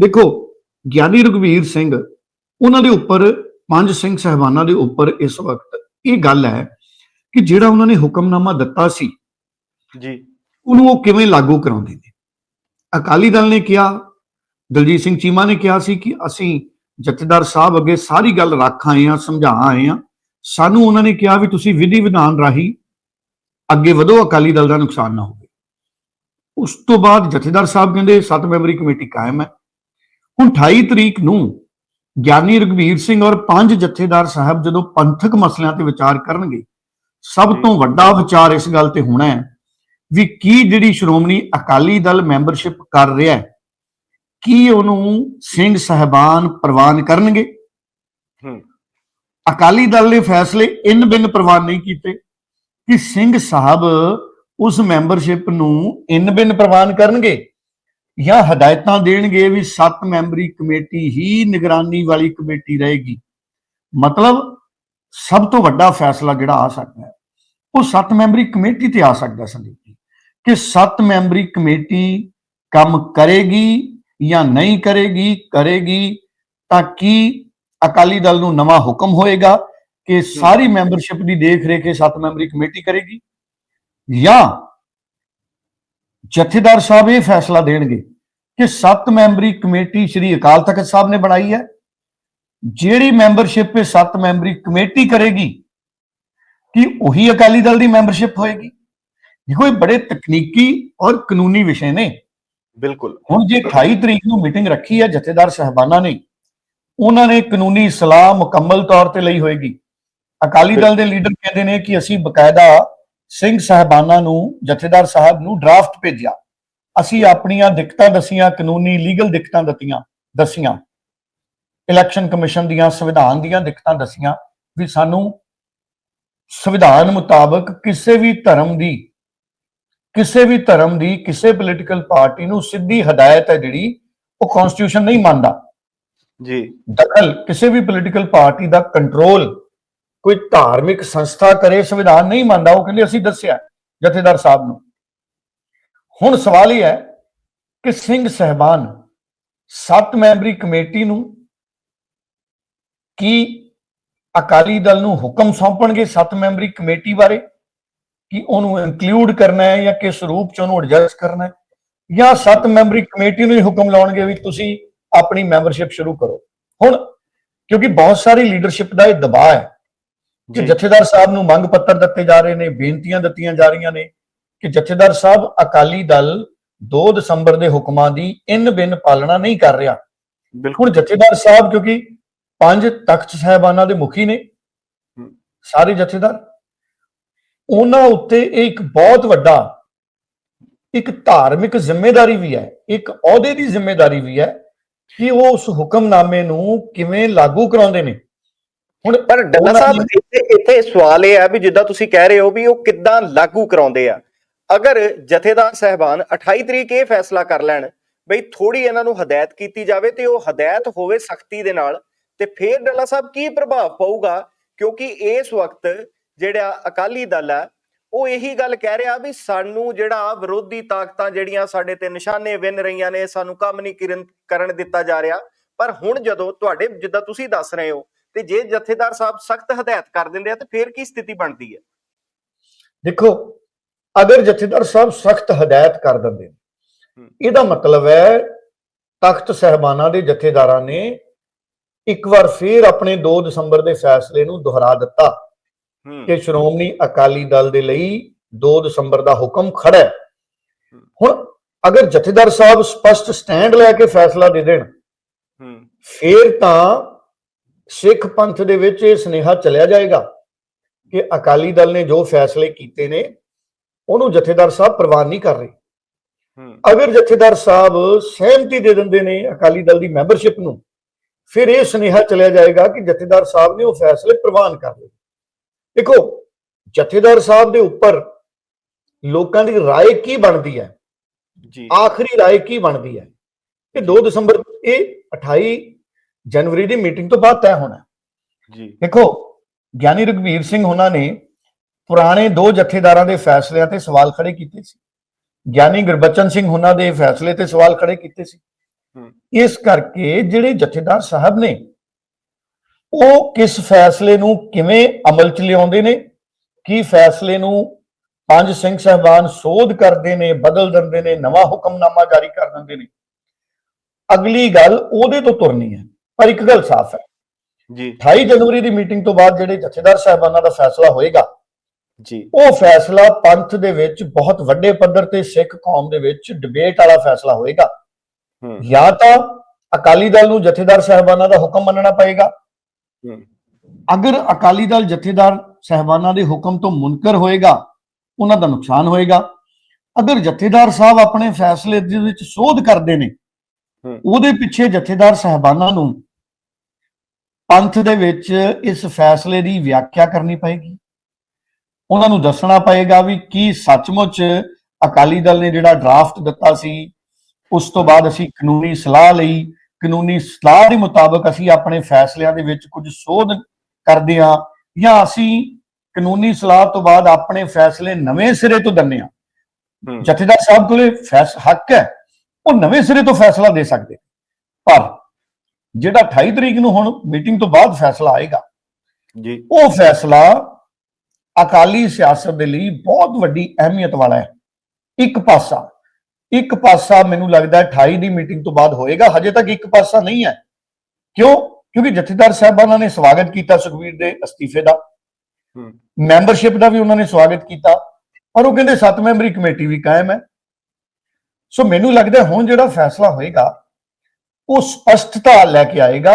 ਦੇਖੋ ਗਿਆਨੀ ਰਘਵੀਰ ਸਿੰਘ ਉਹਨਾਂ ਦੇ ਉੱਪਰ ਪੰਜ ਸਿੰਘ ਸਹਿਬਾਨਾਂ ਦੇ ਉੱਪਰ ਇਸ ਵਕਤ ਇਹ ਗੱਲ ਹੈ ਕਿ ਜਿਹੜਾ ਉਹਨਾਂ ਨੇ ਹੁਕਮਨਾਮਾ ਦਿੱਤਾ ਸੀ ਜੀ। ਉਹਨੂੰ ਉਹ ਕਿਵੇਂ ਲਾਗੂ ਕਰਾਉਂਦੇ ਨੇ? ਅਕਾਲੀ ਦਲ ਨੇ ਕਿਹਾ ਦਲਜੀਤ ਸਿੰਘ ਚੀਮਾ ਨੇ ਕਿਹਾ ਸੀ ਕਿ ਅਸੀਂ ਜਥੇਦਾਰ ਸਾਹਿਬ ਅੱਗੇ ਸਾਰੀ ਗੱਲ ਰੱਖ ਆਏ ਆ ਸਮਝਾ ਆਏ ਆ ਸਾਨੂੰ ਉਹਨਾਂ ਨੇ ਕਿਹਾ ਵੀ ਤੁਸੀਂ ਵਿਧੀ ਵਿਧਾਨ ਰਾਹੀਂ ਅੱਗੇ ਵਧੋ ਅਕਾਲੀ ਦਲ ਦਾ ਨੁਕਸਾਨ ਨਾ ਹੋਵੇ। ਉਸ ਤੋਂ ਬਾਅਦ ਜਥੇਦਾਰ ਸਾਹਿਬ ਕਹਿੰਦੇ ਸੱਤ ਮੈਂਬਰੀ ਕਮੇਟੀ ਕਾਇਮ ਹੈ। ਹੁਣ 28 ਤਰੀਕ ਨੂੰ ਗਿਆਨੀ ਰਘਵੀਰ ਸਿੰਘ ਔਰ ਪੰਜ ਜਥੇਦਾਰ ਸਾਹਿਬ ਜਦੋਂ ਪੰਥਕ ਮਸਲਿਆਂ ਤੇ ਵਿਚਾਰ ਕਰਨਗੇ ਸਭ। ਤੋਂ ਵੱਡਾ ਵਿਚਾਰ ਇਸ ਗੱਲ ਤੇ ਹੋਣਾ ਹੈ ਵੀ ਕੀ ਜਿਹੜੀ ਸ਼੍ਰੋਮਣੀ ਅਕਾਲੀ ਦਲ ਮੈਂਬਰਸ਼ਿਪ ਕਰ ਰਿਹਾ ਹੈ ਕੀ ਉਹਨੂੰ ਸਿੰਘ ਸਹਿਬਾਨ ਪ੍ਰਵਾਨ ਕਰਨਗੇ? ਅਕਾਲੀ ਦਲ ਨੇ ਫੈਸਲੇ ਇਨ ਬਿਨ ਪ੍ਰਵਾਨ ਨਹੀਂ ਕੀਤੇ ਕਿ ਸਿੰਘ ਸਾਹਿਬ ਉਸ ਮੈਂਬਰਸ਼ਿਪ ਨੂੰ ਇਨ ਬਿਨ ਪ੍ਰਵਾਨ ਕਰਨਗੇ? ਜਾਂ ਹਦਾਇਤਾਂ ਦੇਣਗੇ ਵੀ 7 ਮੈਂਬਰੀ ਕਮੇਟੀ ਹੀ ਨਿਗਰਾਨੀ ਵਾਲੀ ਕਮੇਟੀ ਰਹੇਗੀ। ਮਤਲਬ ਸਭ ਤੋਂ ਵੱਡਾ ਫੈਸਲਾ ਜਿਹੜਾ ਆ ਸਕਦਾ ਹੈ, ਉਹ 7 ਮੈਂਬਰੀ ਕਮੇਟੀ ਤੇ ਆ ਸਕਦਾ ਸੰਦੀਪ ਜੀ। ਕਿ 7 ਮੈਂਬਰੀ ਕਮੇਟੀ ਕੰਮ ਕਰੇਗੀ ਜਾਂ ਨਹੀਂ ਕਰੇਗੀ ਕਰੇਗੀ, ਤਾਂ ਕੀ ਅਕਾਲੀ ਦਲ ਨੂੰ ਨਵਾਂ ਹੁਕਮ ਹੋਏਗਾ ਕਿ ਸਾਰੀ ਮੈਂਬਰਸ਼ਿਪ ਦੀ ਦੇਖ ਰੇਖ ਇਹ 7 ਮੈਂਬਰੀ ਕਮੇਟੀ ਕਰੇਗੀ? ਜਾਂ ਜਥੇਦਾਰ ਸਾਹਿਬ ਇਹ ਫੈਸਲਾ ਦੇਣਗੇ ਕਿ 7 ਮੈਂਬਰੀ ਕਮੇਟੀ ਸ੍ਰੀ ਅਕਾਲ ਤਖਤ ਸਾਹਿਬ ਨੇ ਬਣਾਈ ਹੈ। ਜਿਹੜੀ ਮੈਂਬਰਸ਼ਿਪ ਇਹ 7 ਮੈਂਬਰੀ ਕਮੇਟੀ ਕਰੇਗੀ ਕਿ ਉਹੀ ਅਕਾਲੀ ਦਲ ਦੀ ਮੈਂਬਰਸ਼ਿਪ ਹੋਏਗੀ? ਦੇਖੋ ਇਹ ਬੜੇ ਤਕਨੀਕੀ ਔਰ ਕਾਨੂੰਨੀ ਵਿਸ਼ੇ ਨੇ। ਬਿਲਕੁਲ। ਹੁਣ ਜੇ 28 ਤਰੀਕ ਨੂੰ ਮੀਟਿੰਗ ਰੱਖੀ ਹੈ ਜਥੇਦਾਰ ਸਹਿਬਾਨਾਂ ਨੇ ਉਹਨਾਂ ਨੇ ਕਾਨੂੰਨੀ ਸਲਾਹ ਮੁਕੰਮਲ ਤੌਰ ਤੇ ਲਈ ਹੋਏਗੀ। ਅਕਾਲੀ ਦਲ ਦੇ ਲੀਡਰ ਕਹਿੰਦੇ ਨੇ ਕਿ ਅਸੀਂ ਬਕਾਇਦਾ ਸਿੰਘ ਸਹਿਬਾਨਾਂ ਨੂੰ ਜਥੇਦਾਰ ਸਾਹਿਬ ਨੂੰ ਡਰਾਫਟ ਭੇਜਿਆ। ਅਸੀਂ ਆਪਣੀਆਂ ਦਿੱਕਤਾਂ ਦਸੀਆਂ ਕਾਨੂੰਨੀ ਲੀਗਲ ਦਿੱਕਤਾਂ ਦਿੱਤੀਆਂ ਦਸੀਆਂ। ਇਲੈਕਸ਼ਨ ਕਮਿਸ਼ਨ ਦੀਆਂ ਸੰਵਿਧਾਨ ਦੀਆਂ ਦਿੱਕਤਾਂ ਦਸੀਆਂ ਵੀ ਸਾਨੂੰ ਸੰਵਿਧਾਨ ਮੁਤਾਬਕ ਕਿਸੇ ਵੀ ਧਰਮ ਦੀ ਕਿਸੇ ਵੀ ਧਰਮ ਦੀ ਕਿਸੇ ਪੋਲੀਟੀਕਲ ਪਾਰਟੀ ਨੂੰ ਸਿੱਧੀ ਹਦਾਇਤ ਹੈ ਜਿਹੜੀ ਉਹ ਕਨਸਟੀਟਿਊਸ਼ਨ ਨਹੀਂ ਮੰਨਦਾ। ਜੀ। ਦਖਲ ਕਿਸੇ ਵੀ ਪੋਲੀਟੀਕਲ ਪਾਰਟੀ ਦਾ ਕੰਟਰੋਲ ਕੋਈ ਧਾਰਮਿਕ ਸੰਸਥਾ ਕਰੇ, ਸੰਵਿਧਾਨ ਨਹੀਂ ਮੰਨਦਾ, ਉਹ ਕਹਿੰਦੇ ਅਸੀਂ ਦੱਸਿਆ ਜਥੇਦਾਰ ਸਾਹਿਬ ਨੂੰ। ਹੁਣ ਸਵਾਲ ਇਹ ਹੈ ਕਿ ਸਿੰਘ ਸਹਿਬਾਨ ਸੱਤ ਮੈਂਬਰੀ ਕਮੇਟੀ ਨੂੰ ਕੀ ਅਕਾਲੀ ਦਲ ਨੂੰ ਹੁਕਮ ਸੌਂਪਣਗੇ ਸੱਤ ਮੈਂਬਰੀ ਕਮੇਟੀ ਬਾਰੇ? ਕਿ ਉਹਨੂੰ ਇਨਕਲੂਡ ਕਰਨਾ ਹੈ ਜਾਂ ਕਿਸ ਰੂਪ ਚ ਉਹਨੂੰ ਐਡਜਸਟ ਕਰਨਾ ਹੈ? ਜਾਂ ਸੱਤ ਮੈਂਬਰੀ ਕਮੇਟੀ ਨੂੰ ਹੀ ਹੁਕਮ ਲਾਉਣਗੇ ਵੀ ਤੁਸੀਂ ਆਪਣੀ ਮੈਂਬਰਸ਼ਿਪ ਸ਼ੁਰੂ ਕਰੋ? ਹੁਣ ਕਿਉਂਕਿ ਬਹੁਤ ਸਾਰੀ ਲੀਡਰਸ਼ਿਪ ਦਾ ਇਹ ਦਬਾਅ ਹੈ ਕਿ ਜਥੇਦਾਰ ਸਾਹਿਬ ਨੂੰ ਮੰਗ ਪੱਤਰ ਦਿੱਤੇ ਜਾ ਰਹੇ ਨੇ ਬੇਨਤੀਆਂ ਦਿੱਤੀਆਂ ਜਾ ਰਹੀਆਂ ਨੇ ਕਿ ਜਥੇਦਾਰ ਸਾਹਿਬ ਅਕਾਲੀ ਦਲ 2 ਦਸੰਬਰ ਦੇ ਹੁਕਮਾਂ ਦੀ ਇਨ ਬਿਨ ਪਾਲਣਾ ਨਹੀਂ ਕਰ ਰਿਹਾ। ਬਿਲਕੁਲ। ਜਥੇਦਾਰ ਸਾਹਿਬ ਕਿਉਂਕਿ ਪੰਜ ਤਖਤ ਸਾਹਿਬਾਨਾਂ ਦੇ ਮੁਖੀ ਨੇ। ਸਾਰੇ ਜਥੇਦਾਰ ਉਹਨਾਂ ਉੱਤੇ ਇਹ ਇੱਕ ਬਹੁਤ ਵੱਡਾ ਇੱਕ ਧਾਰਮਿਕ ਜ਼ਿੰਮੇਵਾਰੀ ਵੀ ਹੈ ਇੱਕ ਅਹੁਦੇ ਦੀ ਜ਼ਿੰਮੇਵਾਰੀ ਵੀ ਹੈ ਕਿ ਉਹ ਉਸ ਹੁਕਮਨਾਮੇ ਨੂੰ ਕਿਵੇਂ ਲਾਗੂ ਕਰਾਉਂਦੇ ਨੇ। ਹੁਣ ਪਰ ਡੱਲਾ ਸਾਹਿਬ ਇੱਥੇ ਇੱਥੇ ਸਵਾਲ ਇਹ ਹੈ ਵੀ ਜਿੱਦਾਂ ਤੁਸੀਂ ਕਹਿ ਰਹੇ ਹੋ ਵੀ ਉਹ ਕਿੱਦਾਂ ਲਾਗੂ ਕਰਾਉਂਦੇ ਆ। ਅਗਰ ਜਥੇਦਾਰ ਸਹਿਬਾਨ 28 ਤਰੀਕ ਇਹ ਫੈਸਲਾ ਕਰ ਲੈਣ ਬਈ ਥੋੜੀ ਇਹਨਾਂ ਨੂੰ ਹਦਾਇਤ ਕੀਤੀ ਜਾਵੇ ਤੇ ਉਹ ਹਦਾਇਤ ਹੋਵੇ ਸਖਤੀ ਦੇ ਨਾਲ ਤੇ ਫੇਰ ਡੱਲਾ ਸਾਹਿਬ ਕੀ ਪ੍ਰਭਾਵ ਪਊਗਾ? ਕਿਉਂਕਿ ਇਸ ਵਕਤ ਜਿਹੜਾ ਅਕਾਲੀ ਦਲ ਹੈ ਉਹ ਇਹੀ ਗੱਲ ਕਹਿ ਰਿਹਾ ਵੀ ਸਾਨੂੰ ਜਿਹੜਾ ਵਿਰੋਧੀ ਤਾਕਤਾਂ ਜਿਹੜੀਆਂ ਸਾਡੇ ਤੇ ਨਿਸ਼ਾਨੇ ਵਿੰਨ ਰਹੀਆਂ ਨੇ ਸਾਨੂੰ ਕੰਮ ਨਹੀਂ ਕਰਨ ਦਿੱਤਾ ਜਾ ਰਿਹਾ। ਪਰ ਹੁਣ ਜਦੋਂ ਤੁਹਾਡੇ ਜਿੱਦਾਂ ਤੁਸੀਂ ਦੱਸ ਰਹੇ ਹੋ ਤੇ ਜੇ ਜਥੇਦਾਰ ਸਾਹਿਬ ਸਖਤ ਹਦਾਇਤ ਕਰ ਦਿੰਦੇ ਆ ਤੇ ਫੇਰ ਕੀ ਸਥਿਤੀ ਬਣਦੀ ਹੈ? ਦੇਖੋ ਅਗਰ ਜਥੇਦਾਰ ਸਾਹਿਬ ਸਖਤ ਹਦਾਇਤ ਕਰ ਦਿੰਦੇ। ਇਹਦਾ ਮਤਲਬ ਹੈ ਤਖਤ ਸਹਿਬਾਨਾਂ ਦੇ ਜਥੇਦਾਰਾਂ ਨੇ ਇੱਕ ਵਾਰ ਫੇਰ ਆਪਣੇ 2 ਦਸੰਬਰ ਦੇ ਫੈਸਲੇ ਨੂੰ ਦੁਹਰਾ ਦਿੱਤਾ ਕਿ ਸ਼੍ਰੋਮਣੀ ਅਕਾਲੀ ਦਲ ਦੇ ਲਈ 2 ਦਸੰਬਰ ਦਾ ਹੁਕਮ ਖੜਾ ਹੈ। ਹੁਣ ਅਗਰ ਜਥੇਦਾਰ ਸਾਹਿਬ ਸਪਸ਼ਟ ਸਟੈਂਡ ਲੈ ਕੇ ਫੈਸਲਾ ਦੇ ਦੇਣ ਫੇਰ ਤਾਂ ਸਿੱਖ ਪੰਥ ਦੇ ਵਿੱਚ ਇਹ ਸੁਨੇਹਾ ਚਲਿਆ ਜਾਏਗਾ ਕਿ ਅਕਾਲੀ ਦਲ ਨੇ ਜੋ ਫੈਸਲੇ ਕੀਤੇ ਨੇ ਉਹਨੂੰ ਜਥੇਦਾਰ ਸਾਹਿਬ ਪ੍ਰਵਾਨ ਨਹੀਂ ਕਰ ਰਹੇ ਹੂੰ ਅਗਰ ਜਥੇਦਾਰ ਸਾਹਿਬ ਸਹਿਮਤੀ ਦੇ ਦਿੰਦੇ ਨੇ ਅਕਾਲੀ ਦਲ ਦੀ ਮੈਂਬਰਸ਼ਿਪ ਨੂੰ ਫਿਰ ਇਹ ਸੁਨੇਹਾ ਚਲਿਆ ਜਾਏਗਾ ਕਿ ਜਥੇਦਾਰ ਸਾਹਿਬ ਨੇ ਉਹ ਫੈਸਲੇ ਪ੍ਰਵਾਨ ਕਰ ਲਏ ਦੇਖੋ ਜਥੇਦਾਰ ਸਾਹਿਬ ਦੇ ਉੱਪਰ ਲੋਕਾਂ ਦੀ رائے ਕੀ ਬਣਦੀ ਹੈ ਜੀ ਆਖਰੀ رائے ਕੀ ਬਣਦੀ ਹੈ ਇਹ 2 ਦਸੰਬਰ ਇਹ 28 ਜਨਵਰੀ ਦੀ ਮੀਟਿੰਗ ਤੋਂ ਬਾਅਦ ਤੈਅ ਹੋਣਾ। ਜੀ। ਦੇਖੋ ਗਿਆਨੀ ਰਘਵੀਰ ਸਿੰਘ ਉਹਨਾਂ ਨੇ ਪੁਰਾਣੇ ਦੋ ਜਥੇਦਾਰਾਂ ਦੇ ਫੈਸਲਿਆਂ ਤੇ ਸਵਾਲ ਖੜੇ ਕੀਤੇ ਸੀ। ਗਿਆਨੀ ਗੁਰਬਚਨ ਸਿੰਘ ਉਹਨਾਂ ਦੇ ਫੈਸਲੇ ਤੇ ਸਵਾਲ ਖੜੇ ਕੀਤੇ ਸੀ। ਇਸ ਕਰਕੇ ਜਿਹੜੇ ਜਥੇਦਾਰ ਸਾਹਿਬ ਨੇ ਉਹ ਕਿਸ ਫੈਸਲੇ ਨੂੰ ਕਿਵੇਂ ਅਮਲ ਚ ਲਿਆਉਂਦੇ ਨੇ ਕੀ ਫੈਸਲੇ ਨੂੰ ਪੰਜ ਸਿੰਘ ਸਹਿਬਾਨ ਸੋਧ ਕਰਦੇ ਨੇ ਬਦਲ ਦਿੰਦੇ ਨੇ ਨਵਾਂ ਹੁਕਮਨਾਮਾ ਜਾਰੀ ਕਰ ਦਿੰਦੇ ਨੇ। ਅਗਲੀ ਗੱਲ ਉਹਦੇ ਤੋਂ ਤੁਰਨੀ ਹੈ। ਪਰ ਇੱਕ ਗੱਲ ਸਾਫ਼ ਹੈ। ਜੀ। 28 ਜਨਵਰੀ ਦੀ ਮੀਟਿੰਗ ਤੋਂ ਬਾਅਦ ਜਿਹੜੇ ਜਥੇਦਾਰ ਸਾਹਿਬਾਨਾਂ ਦਾ ਫੈਸਲਾ ਹੋਏਗਾ ਜੀ। ਉਹ ਫੈਸਲਾ ਪੰਥ ਦੇ ਵਿੱਚ ਬਹੁਤ ਵੱਡੇ ਪੱਧਰ ਤੇ ਸਿੱਖ ਕੌਮ ਦੇ ਵਿੱਚ ਡਿਬੇਟ ਵਾਲਾ ਫੈਸਲਾ ਹੋਏਗਾ। ਹੂੰ। ਜਾਂ ਤਾਂ ਅਕਾਲੀ ਦਲ ਨੂੰ ਜਥੇਦਾਰ ਸਾਹਿਬਾਨਾਂ ਦਾ ਹੁਕਮ ਮੰਨਣਾ ਪਏਗਾ। ਹੂੰ। ਅਗਰ ਅਕਾਲੀ ਦਲ ਜਥੇਦਾਰ ਸਹਿਬਾਨਾਂ ਦੇ ਹੁਕਮ ਤੋਂ ਮੁਨਕਰ ਹੋਏਗਾ ਉਹਨਾਂ ਦਾ ਨੁਕਸਾਨ ਹੋਏਗਾ। ਅਗਰ ਜਥੇਦਾਰ ਸਾਹਿਬ ਆਪਣੇ ਫੈਸਲੇ ਦੇ ਵਿੱਚ ਸੋਧ ਕਰਦੇ ਨੇ। ਉਹਦੇ ਪਿੱਛੇ ਜਥੇਦਾਰ ਸਹਿਬਾਨਾਂ ਨੂੰ ਪੰਥ ਦੇ ਵਿੱਚ ਇਸ ਫੈਸਲੇ ਦੀ ਵਿਆਖਿਆ ਕਰਨੀ ਪਏਗੀ। ਉਹਨਾਂ ਨੂੰ ਦੱਸਣਾ ਪਏਗਾ ਵੀ ਕੀ ਸੱਚਮੁੱਚ ਅਕਾਲੀ ਦਲ ਨੇ ਜਿਹੜਾ ਡਰਾਫਟ ਦਿੱਤਾ ਸੀ ਉਸ ਤੋਂ ਬਾਅਦ ਅਸੀਂ ਕਾਨੂੰਨੀ ਸਲਾਹ ਲਈ ਕਾਨੂੰਨੀ ਸਲਾਹ ਦੇ ਮੁਤਾਬਕ ਅਸੀਂ ਆਪਣੇ ਫੈਸਲਿਆਂ ਦੇ ਵਿੱਚ ਕੁਝ ਸੋਧ ਕਰਦੇ ਹਾਂ ਜਾਂ ਅਸੀਂ ਕਾਨੂੰਨੀ ਸਲਾਹ ਤੋਂ ਬਾਅਦ ਆਪਣੇ ਫੈਸਲੇ ਨਵੇਂ ਸਿਰੇ ਤੋਂ ਦਿੰਦੇ ਹਾਂ। ਹੂੰ। ਜਥੇਦਾਰ ਸਾਹਿਬ ਕੋਲੇ ਫੈਸ ਹੱਕ ਹੈ। ਉਹ ਨਵੇਂ ਸਿਰੇ ਤੋਂ ਫੈਸਲਾ ਦੇ ਸਕਦੇ। ਪਰ ਜਿਹੜਾ 28 ਤਰੀਕ ਨੂੰ ਹੁਣ ਮੀਟਿੰਗ ਤੋਂ ਬਾਅਦ ਫੈਸਲਾ ਆਏਗਾ ਜੀ। ਉਹ ਫੈਸਲਾ ਅਕਾਲੀ ਸਿਆਸਤ ਦੇ ਲਈ ਬਹੁਤ ਵੱਡੀ ਅਹਿਮੀਅਤ ਵਾਲਾ ਹੈ। ਇੱਕ ਪਾਸਾ ਇੱਕ ਪਾਸਾ ਮੈਨੂੰ ਲੱਗਦਾ ਹੈ 28 ਦੀ ਮੀਟਿੰਗ ਤੋਂ ਬਾਅਦ ਹੋਏਗਾ ਹਜੇ ਤੱਕ ਇੱਕ ਪਾਸਾ ਨਹੀਂ ਹੈ। ਕਿਉਂ? ਕਿਉਂਕਿ ਜਥੇਦਾਰ ਸਾਹਿਬਾਨਾਂ ਨੇ ਸਵਾਗਤ ਕੀਤਾ ਸੁਖਵੀਰ ਦੇ ਅਸਤੀਫੇ ਦਾ। ਮੈਂਬਰਸ਼ਿਪ ਦਾ ਵੀ ਉਹਨਾਂ ਨੇ ਸਵਾਗਤ ਕੀਤਾ। ਪਰ ਉਹ ਕਹਿੰਦੇ ਸੱਤ ਮੈਂਬਰੀ ਕਮੇਟੀ ਵੀ ਕਾਇਮ ਹੈ। ਸੋ ਮੈਨੂੰ ਲੱਗਦਾ ਹੁਣ ਜਿਹੜਾ ਫੈਸਲਾ ਹੋਏਗਾ ਉਹ ਸਪਸ਼ਟਤਾ ਲੈ ਕੇ ਆਏਗਾ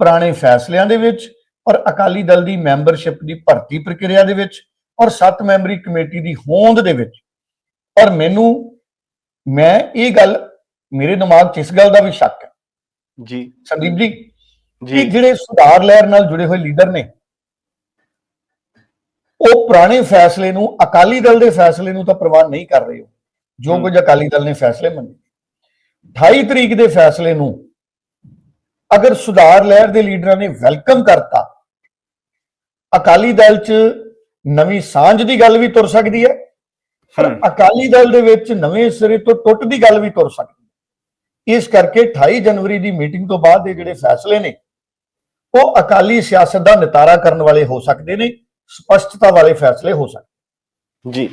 ਪੁਰਾਣੇ ਫੈਸਲਿਆਂ ਦੇ ਵਿੱਚ ਔਰ ਅਕਾਲੀ ਦਲ ਦੀ ਮੈਂਬਰਸ਼ਿਪ ਦੀ ਭਰਤੀ ਪ੍ਰਕਿਰਿਆ ਦੇ ਵਿੱਚ ਔਰ ਸੱਤ ਮੈਂਬਰੀ ਕਮੇਟੀ ਦੀ ਹੋਂਦ ਦੇ ਵਿੱਚ। ਔਰ ਮੈਨੂੰ ਮੈਂ ਇਹ ਗੱਲ ਮੇਰੇ ਦਿਮਾਗ 'ਚ ਇਸ ਗੱਲ ਦਾ ਵੀ ਸ਼ੱਕ ਹੈ। ਜੀ। ਸੰਦੀਪ ਜੀ ਜੀ। ਜਿਹੜੇ ਸੁਧਾਰ ਲਹਿਰ ਨਾਲ ਜੁੜੇ ਹੋਏ ਲੀਡਰ ਨੇ ਉਹ ਪੁਰਾਣੇ ਫੈਸਲੇ ਨੂੰ ਅਕਾਲੀ ਦਲ ਦੇ ਫੈਸਲੇ ਨੂੰ ਤਾਂ ਪ੍ਰਵਾਨ ਨਹੀਂ ਕਰ ਰਹੇ ਹੋ। ਜੋ। ਕੁਝ ਅਕਾਲੀ ਦਲ ਨੇ ਫੈਸਲੇ ਮੰਨੇ। 28 ਤਰੀਕ ਦੇ ਫੈਸਲੇ ਨੂੰ ਅਗਰ ਸੁਧਾਰ ਲਹਿਰ ਦੇ ਲੀਡਰਾਂ ਨੇ ਵੈਲਕਮ ਕਰਤਾ ਅਕਾਲੀ ਦਲ 'ਚ ਨਵੀਂ ਸਾਂਝ ਦੀ ਗੱਲ ਵੀ ਤੁਰ ਸਕਦੀ ਹੈ। ਪਰ। ਅਕਾਲੀ ਦਲ ਦੇ ਵਿੱਚ ਨਵੇਂ ਸਿਰੇ ਤੋਂ ਟੁੱਟ ਦੀ ਗੱਲ ਵੀ ਤੁਰ ਸਕਦੀ ਹੈ। ਇਸ ਕਰਕੇ 28 ਜਨਵਰੀ ਦੀ ਮੀਟਿੰਗ ਤੋਂ ਬਾਅਦ ਦੇ ਜਿਹੜੇ ਫੈਸਲੇ ਨੇ ਉਹ ਅਕਾਲੀ ਸਿਆਸਤ ਦਾ ਨਿਤਾਰਾ ਕਰਨ ਵਾਲੇ ਹੋ ਸਕਦੇ ਨੇ ਸਪਸ਼ਟਤਾ ਵਾਲੇ ਫੈਸਲੇ ਹੋ ਸਕਦੇ ਜੀ।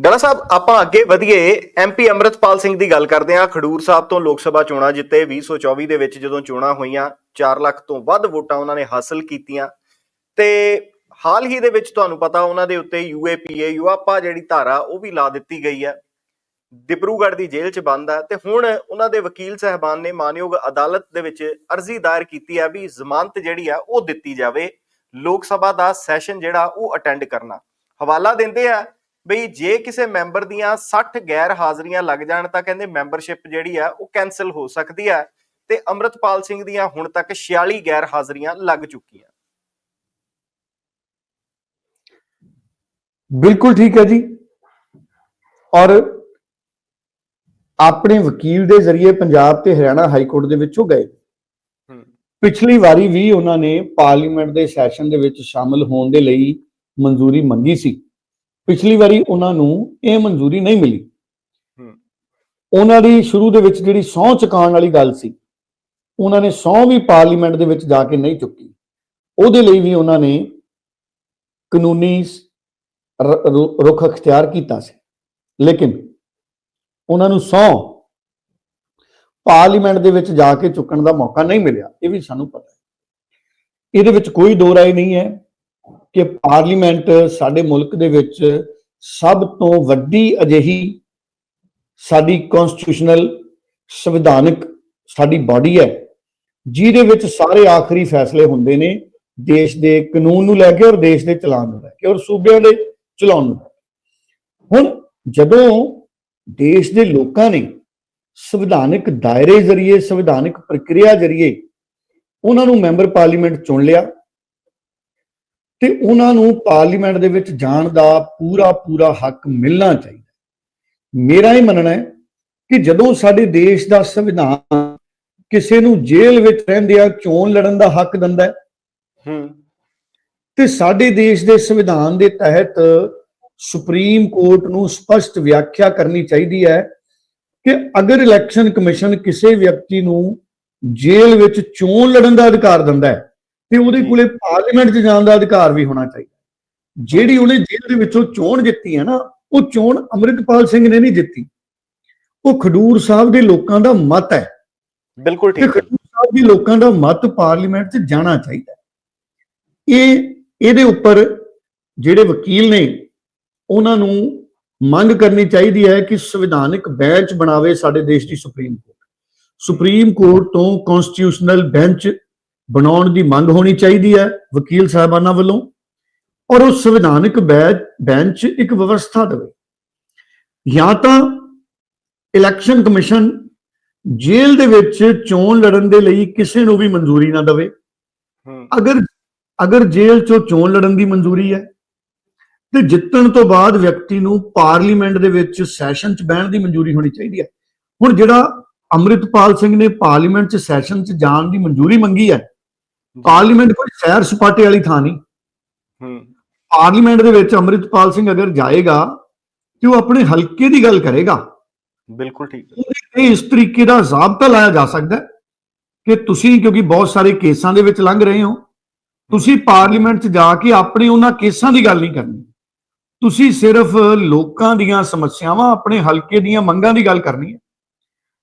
ਡਾਲਾ ਸਾਹਿਬ, ਆਪਾਂ ਅੱਗੇ ਵਧੀਏ ਐਮਪੀ ਅਮਰਤਪਾਲ ਸਿੰਘ ਦੀ ਗੱਲ ਕਰਦੇ ਹਾਂ। ਖਡੂਰ ਸਾਹਿਬ ਤੋਂ ਲੋਕ ਸਭਾ ਚੋਣਾਂ ਜਿੱਤੇ 2024 ਦੇ ਵਿੱਚ ਜਦੋਂ ਚੋਣਾਂ ਹੋਈਆਂ 4 ਲੱਖ ਤੋਂ ਵੱਧ ਵੋਟਾਂ ਉਹਨਾਂ ਨੇ ਹਾਸਲ ਕੀਤੀਆਂ। ਤੇ ਹਾਲ ਹੀ ਦੇ ਵਿੱਚ ਤੁਹਾਨੂੰ ਪਤਾ ਉਹਨਾਂ ਦੇ ਉੱਤੇ ਯੂਏਪੀਏ ਯੂਆਪਾ ਜਿਹੜੀ ਧਾਰਾ, ਉਹ ਵੀ ਲਾ ਦਿੱਤੀ ਗਈ ਹੈ। ਡਿਬਰੂਗੜ੍ਹ ਦੀ ਜੇਲ੍ਹ 'ਚ ਬੰਦ ਹੈ ਤੇ ਹੁਣ ਉਹਨਾਂ ਦੇ ਵਕੀਲ ਸਹਿਬਾਨ ਨੇ ਮਾਨਯੋਗ ਅਦਾਲਤ ਦੇ ਵਿੱਚ ਅਰਜ਼ੀ ਦਾਇਰ ਕੀਤੀ ਹੈ ਵੀ ਜ਼ਮਾਨਤ ਜਿਹੜੀ ਆ ਉਹ ਦਿੱਤੀ ਜਾਵੇ। ਲੋਕ ਸਭਾ ਦਾ ਸੈਸ਼ਨ ਜਿਹੜਾ ਉਹ ਅਟੈਂਡ ਕਰਨਾ। ਹਵਾਲਾ ਦਿੰਦੇ ਆ ਬਈ ਜੇ ਕਿਸੇ ਮੈਂਬਰ ਦੀਆਂ 60 ਗੈਰ ਹਾਜ਼ਰੀਆਂ ਲੱਗ ਜਾਣ ਤਾਂ ਕਹਿੰਦੇ ਮੈਂਬਰਸ਼ਿਪ ਜਿਹੜੀ ਆ ਉਹ ਕੈਨਸਲ ਹੋ ਸਕਦੀ ਹੈ ਤੇ ਅਮਰਤਪਾਲ ਸਿੰਘ ਦੀਆਂ ਹੁਣ ਤੱਕ 46 ਗੈਰ ਹਾਜ਼ਰੀਆਂ ਲੱਗ ਚੁੱਕੀਆਂ। ਬਿਲਕੁਲ ਠੀਕ ਹੈ ਜੀ। ਔਰ ਆਪਣੇ ਵਕੀਲ ਦੇ ਜ਼ਰੀਏ ਪੰਜਾਬ ਤੇ ਹਰਿਆਣਾ ਹਾਈ ਕੋਰਟ ਦੇ ਵਿੱਚੋਂ ਗਏ। ਹੂੰ। ਪਿਛਲੀ ਵਾਰੀ ਵੀ ਉਹਨਾਂ ਨੇ ਪਾਰਲੀਮੈਂਟ ਦੇ ਸੈਸ਼ਨ ਦੇ ਵਿੱਚ ਸ਼ਾਮਲ ਹੋਣ ਦੇ ਲਈ ਮਨਜ਼ੂਰੀ ਮੰਗੀ ਸੀ। ਪਿਛਲੀ ਵਾਰੀ ਉਹਨਾਂ ਨੂੰ ਇਹ ਮਨਜ਼ੂਰੀ ਨਹੀਂ ਮਿਲੀ। ਉਹਨਾਂ ਦੀ ਸ਼ੁਰੂ ਦੇ ਵਿੱਚ ਜਿਹੜੀ ਸਹੁੰ ਚੁਕਾਉਣ ਵਾਲੀ ਗੱਲ ਸੀ ਉਹਨਾਂ ਨੇ ਸਹੁੰ ਵੀ ਪਾਰਲੀਮੈਂਟ ਦੇ ਵਿੱਚ ਜਾ ਕੇ ਨਹੀਂ ਚੁੱਕੀ। ਉਹਦੇ ਲਈ ਵੀ ਉਹਨਾਂ ਨੇ ਕਾਨੂੰਨੀ ਸ- ਰੁਖ ਅਖਤਿਆਰ ਕੀਤਾ ਸੀ। ਲੇਕਿਨ ਉਹਨਾਂ ਨੂੰ ਸਹੁੰ ਪਾਰਲੀਮੈਂਟ ਦੇ ਵਿੱਚ ਜਾ ਕੇ ਚੁੱਕਣ ਦਾ ਮੌਕਾ ਨਹੀਂ ਮਿਲਿਆ ਇਹ ਵੀ ਸਾਨੂੰ ਪਤਾ ਹੈ। ਇਹਦੇ ਵਿੱਚ ਕੋਈ ਦੋ ਰਾਏ ਨਹੀਂ ਹੈ। ਕਿ ਪਾਰਲੀਮੈਂਟ ਸਾਡੇ ਮੁਲਕ ਦੇ ਵਿੱਚ ਸਭ ਤੋਂ ਵੱਡੀ ਅਜਿਹੀ ਸਾਡੀ ਕਨਸਟੀਟਿਊਸ਼ਨਲ ਸੰਵਿਧਾਨਕ ਸਾਡੀ ਬਾਡੀ ਹੈ, ਜਿਹਦੇ ਵਿੱਚ ਸਾਰੇ ਆਖਰੀ ਫੈਸਲੇ ਹੁੰਦੇ ਨੇ, ਦੇਸ਼ ਦੇ ਕਾਨੂੰਨ ਨੂੰ ਲੈ ਕੇ ਔਰ ਦੇਸ਼ ਦੇ ਚਲਾਨ ਨੂੰ ਲੈ ਕੇ ਔਰ ਸੂਬਿਆਂ ਦੇ ਚਲਾਉਣ ਨੂੰ ਲੈ ਕੇ। ਹੁਣ ਜਦੋਂ ਦੇਸ਼ ਦੇ ਲੋਕਾਂ ਨੇ ਸੰਵਿਧਾਨਕ ਦਾਇਰੇ ਜ਼ਰੀਏ, ਸੰਵਿਧਾਨਕ ਪ੍ਰਕਿਰਿਆ ਜ਼ਰੀਏ ਉਹਨਾਂ ਨੂੰ ਮੈਂਬਰ ਪਾਰਲੀਮੈਂਟ ਚੁਣ ਲਿਆ ਤੇ ਉਹਨਾਂ ਨੂੰ ਪਾਰਲੀਮੈਂਟ ਦੇ ਵਿੱਚ ਜਾਣ ਦਾ ਪੂਰਾ ਪੂਰਾ ਹੱਕ ਮਿਲਣਾ ਚਾਹੀਦਾ ਮੇਰਾ ਇਹ ਮੰਨਣਾ ਹੈ ਕਿ ਜਦੋਂ ਸਾਡੇ ਦੇਸ਼ ਦਾ ਸੰਵਿਧਾਨ ਕਿਸੇ ਨੂੰ ਜੇਲ੍ਹ ਵਿੱਚ ਰਹਿੰਦਿਆਂ ਚੋਣ ਲੜਨ ਦਾ ਹੱਕ ਦਿੰਦਾ ਹੈ ਹੂੰ। ਤੇ ਸਾਡੇ ਦੇਸ਼ ਦੇ ਸੰਵਿਧਾਨ ਦੇ ਤਹਿਤ ਸੁਪਰੀਮ ਕੋਰਟ ਨੂੰ ਸਪਸ਼ਟ ਵਿਆਖਿਆ ਕਰਨੀ ਚਾਹੀਦੀ ਹੈ ਕਿ ਅਗਰ ਇਲੈਕਸ਼ਨ ਕਮਿਸ਼ਨ ਕਿਸੇ ਵਿਅਕਤੀ ਨੂੰ ਜੇਲ੍ਹ ਵਿੱਚ ਚੋਣ ਲੜਨ ਦਾ ਅਧਿਕਾਰ ਦਿੰਦਾ ਹੈ ਤੇ ਉਹਦੇ। ਕੋਲੇ ਪਾਰਲੀਮੈਂਟ 'ਚ ਜਾਣ ਦਾ ਅਧਿਕਾਰ ਵੀ ਹੋਣਾ ਚਾਹੀਦਾ। ਜਿਹੜੀ ਉਹਨੇ ਜੇਲ੍ਹ ਦੇ ਵਿੱਚੋਂ ਚੋਣ ਜਿੱਤੀ ਹੈ ਨਾ ਉਹ ਚੋਣ ਅੰਮ੍ਰਿਤਪਾਲ ਸਿੰਘ ਨੇ ਨਹੀਂ ਜਿੱਤੀ। ਉਹ ਖਡੂਰ ਸਾਹਿਬ ਦੇ ਲੋਕਾਂ ਦਾ ਮਤ ਹੈ। ਬਿਲਕੁਲ ਠੀਕ ਹੈ। ਖਡੂਰ ਸਾਹਿਬ ਦੇ ਲੋਕਾਂ ਦਾ ਮਤ ਪਾਰਲੀਮੈਂਟ 'ਚ ਜਾਣਾ ਚਾਹੀਦਾ। ਇਹ ਇਹਦੇ ਉੱਪਰ ਜਿਹੜੇ ਵਕੀਲ ਨੇ ਉਹਨਾਂ ਨੂੰ ਮੰਗ ਕਰਨੀ ਚਾਹੀਦੀ ਹੈ ਕਿ ਸੰਵਿਧਾਨਕ ਬੈਂਚ ਬਣਾਵੇ ਸਾਡੇ ਦੇਸ਼ ਦੀ ਸੁਪਰੀਮ ਕੋਰਟ। ਸੁਪਰੀਮ ਕੋਰਟ ਤੋਂ ਕਨਸਟੀਟਿਊਸ਼ਨਲ ਬੈਂਚ ਬਣਾਉਣ ਦੀ ਮੰਗ ਹੋਣੀ ਚਾਹੀਦੀ ਹੈ ਵਕੀਲ ਸਾਹਿਬਾਨਾਂ ਵੱਲੋਂ ਔਰ ਉਹ ਸੰਵਿਧਾਨਕ ਬੈਂਚ ਇੱਕ ਵਿਵਸਥਾ ਦੇਵੇ। ਜਾਂ ਤਾਂ ਇਲੈਕਸ਼ਨ ਕਮਿਸ਼ਨ ਜੇਲ੍ਹ ਦੇ ਵਿੱਚ ਚੋਣ ਲੜਨ ਦੇ ਲਈ ਕਿਸੇ ਨੂੰ ਵੀ ਮਨਜ਼ੂਰੀ ਨਾ ਦੇਵੇ। ਅਗਰ ਅਗਰ ਜੇਲ੍ਹ ਚੋਂ ਚੋਣ ਲੜਨ ਦੀ ਮਨਜ਼ੂਰੀ ਹੈ ਤੇ ਜਿੱਤਣ ਤੋਂ ਬਾਅਦ ਵਿਅਕਤੀ ਨੂੰ ਪਾਰਲੀਮੈਂਟ ਦੇ ਵਿੱਚ ਸੈਸ਼ਨ 'ਚ ਬਹਿਣ ਦੀ ਮਨਜ਼ੂਰੀ ਹੋਣੀ ਚਾਹੀਦੀ ਹੈ। ਹੁਣ ਜਿਹੜਾ ਅੰਮ੍ਰਿਤਪਾਲ ਸਿੰਘ ਨੇ ਪਾਰਲੀਮੈਂਟ 'ਚ ਸੈਸ਼ਨ 'ਚ ਜਾਣ ਦੀ ਮਨਜ਼ੂਰੀ ਮੰਗੀ ਹੈ ਪਾਰਲੀਮੈਂਟ ਕੋਈ ਸੈਰ ਸਪਾਟੇ ਵਾਲੀ ਥਾਂ ਨਹੀਂ। ਹੂੰ। ਪਾਰਲੀਮੈਂਟ ਦੇ ਵਿੱਚ ਅੰਮ੍ਰਿਤਪਾਲ ਸਿੰਘ ਅਗਰ ਜਾਏਗਾ ਤੇ ਉਹ ਆਪਣੇ ਹਲਕੇ ਦੀ ਗੱਲ ਕਰੇਗਾ। ਬਿਲਕੁਲ ਠੀਕ। ਹੈ ਇਹ ਇਸ ਤਰੀਕੇ ਦਾ ਜ਼ਾਬਤਾ ਲਾਇਆ ਜਾ ਸਕਦਾ ਕਿ ਤੁਸੀਂ ਕਿਉਂਕਿ ਬਹੁਤ ਸਾਰੇ ਕੇਸਾਂ ਦੇ ਵਿੱਚ ਲੰਘ ਰਹੇ ਹੋ ਤੁਸੀਂ ਪਾਰਲੀਮੈਂਟ 'ਚ ਜਾ ਕੇ ਆਪਣੇ ਉਹਨਾਂ ਕੇਸਾਂ ਦੀ ਗੱਲ ਨਹੀਂ ਕਰਨੀ। ਤੁਸੀਂ ਸਿਰਫ ਲੋਕਾਂ ਦੀਆਂ ਸਮੱਸਿਆਵਾਂ ਆਪਣੇ ਹਲਕੇ ਦੀਆਂ ਮੰਗਾਂ ਦੀ ਗੱਲ ਕਰਨੀ ਹੈ।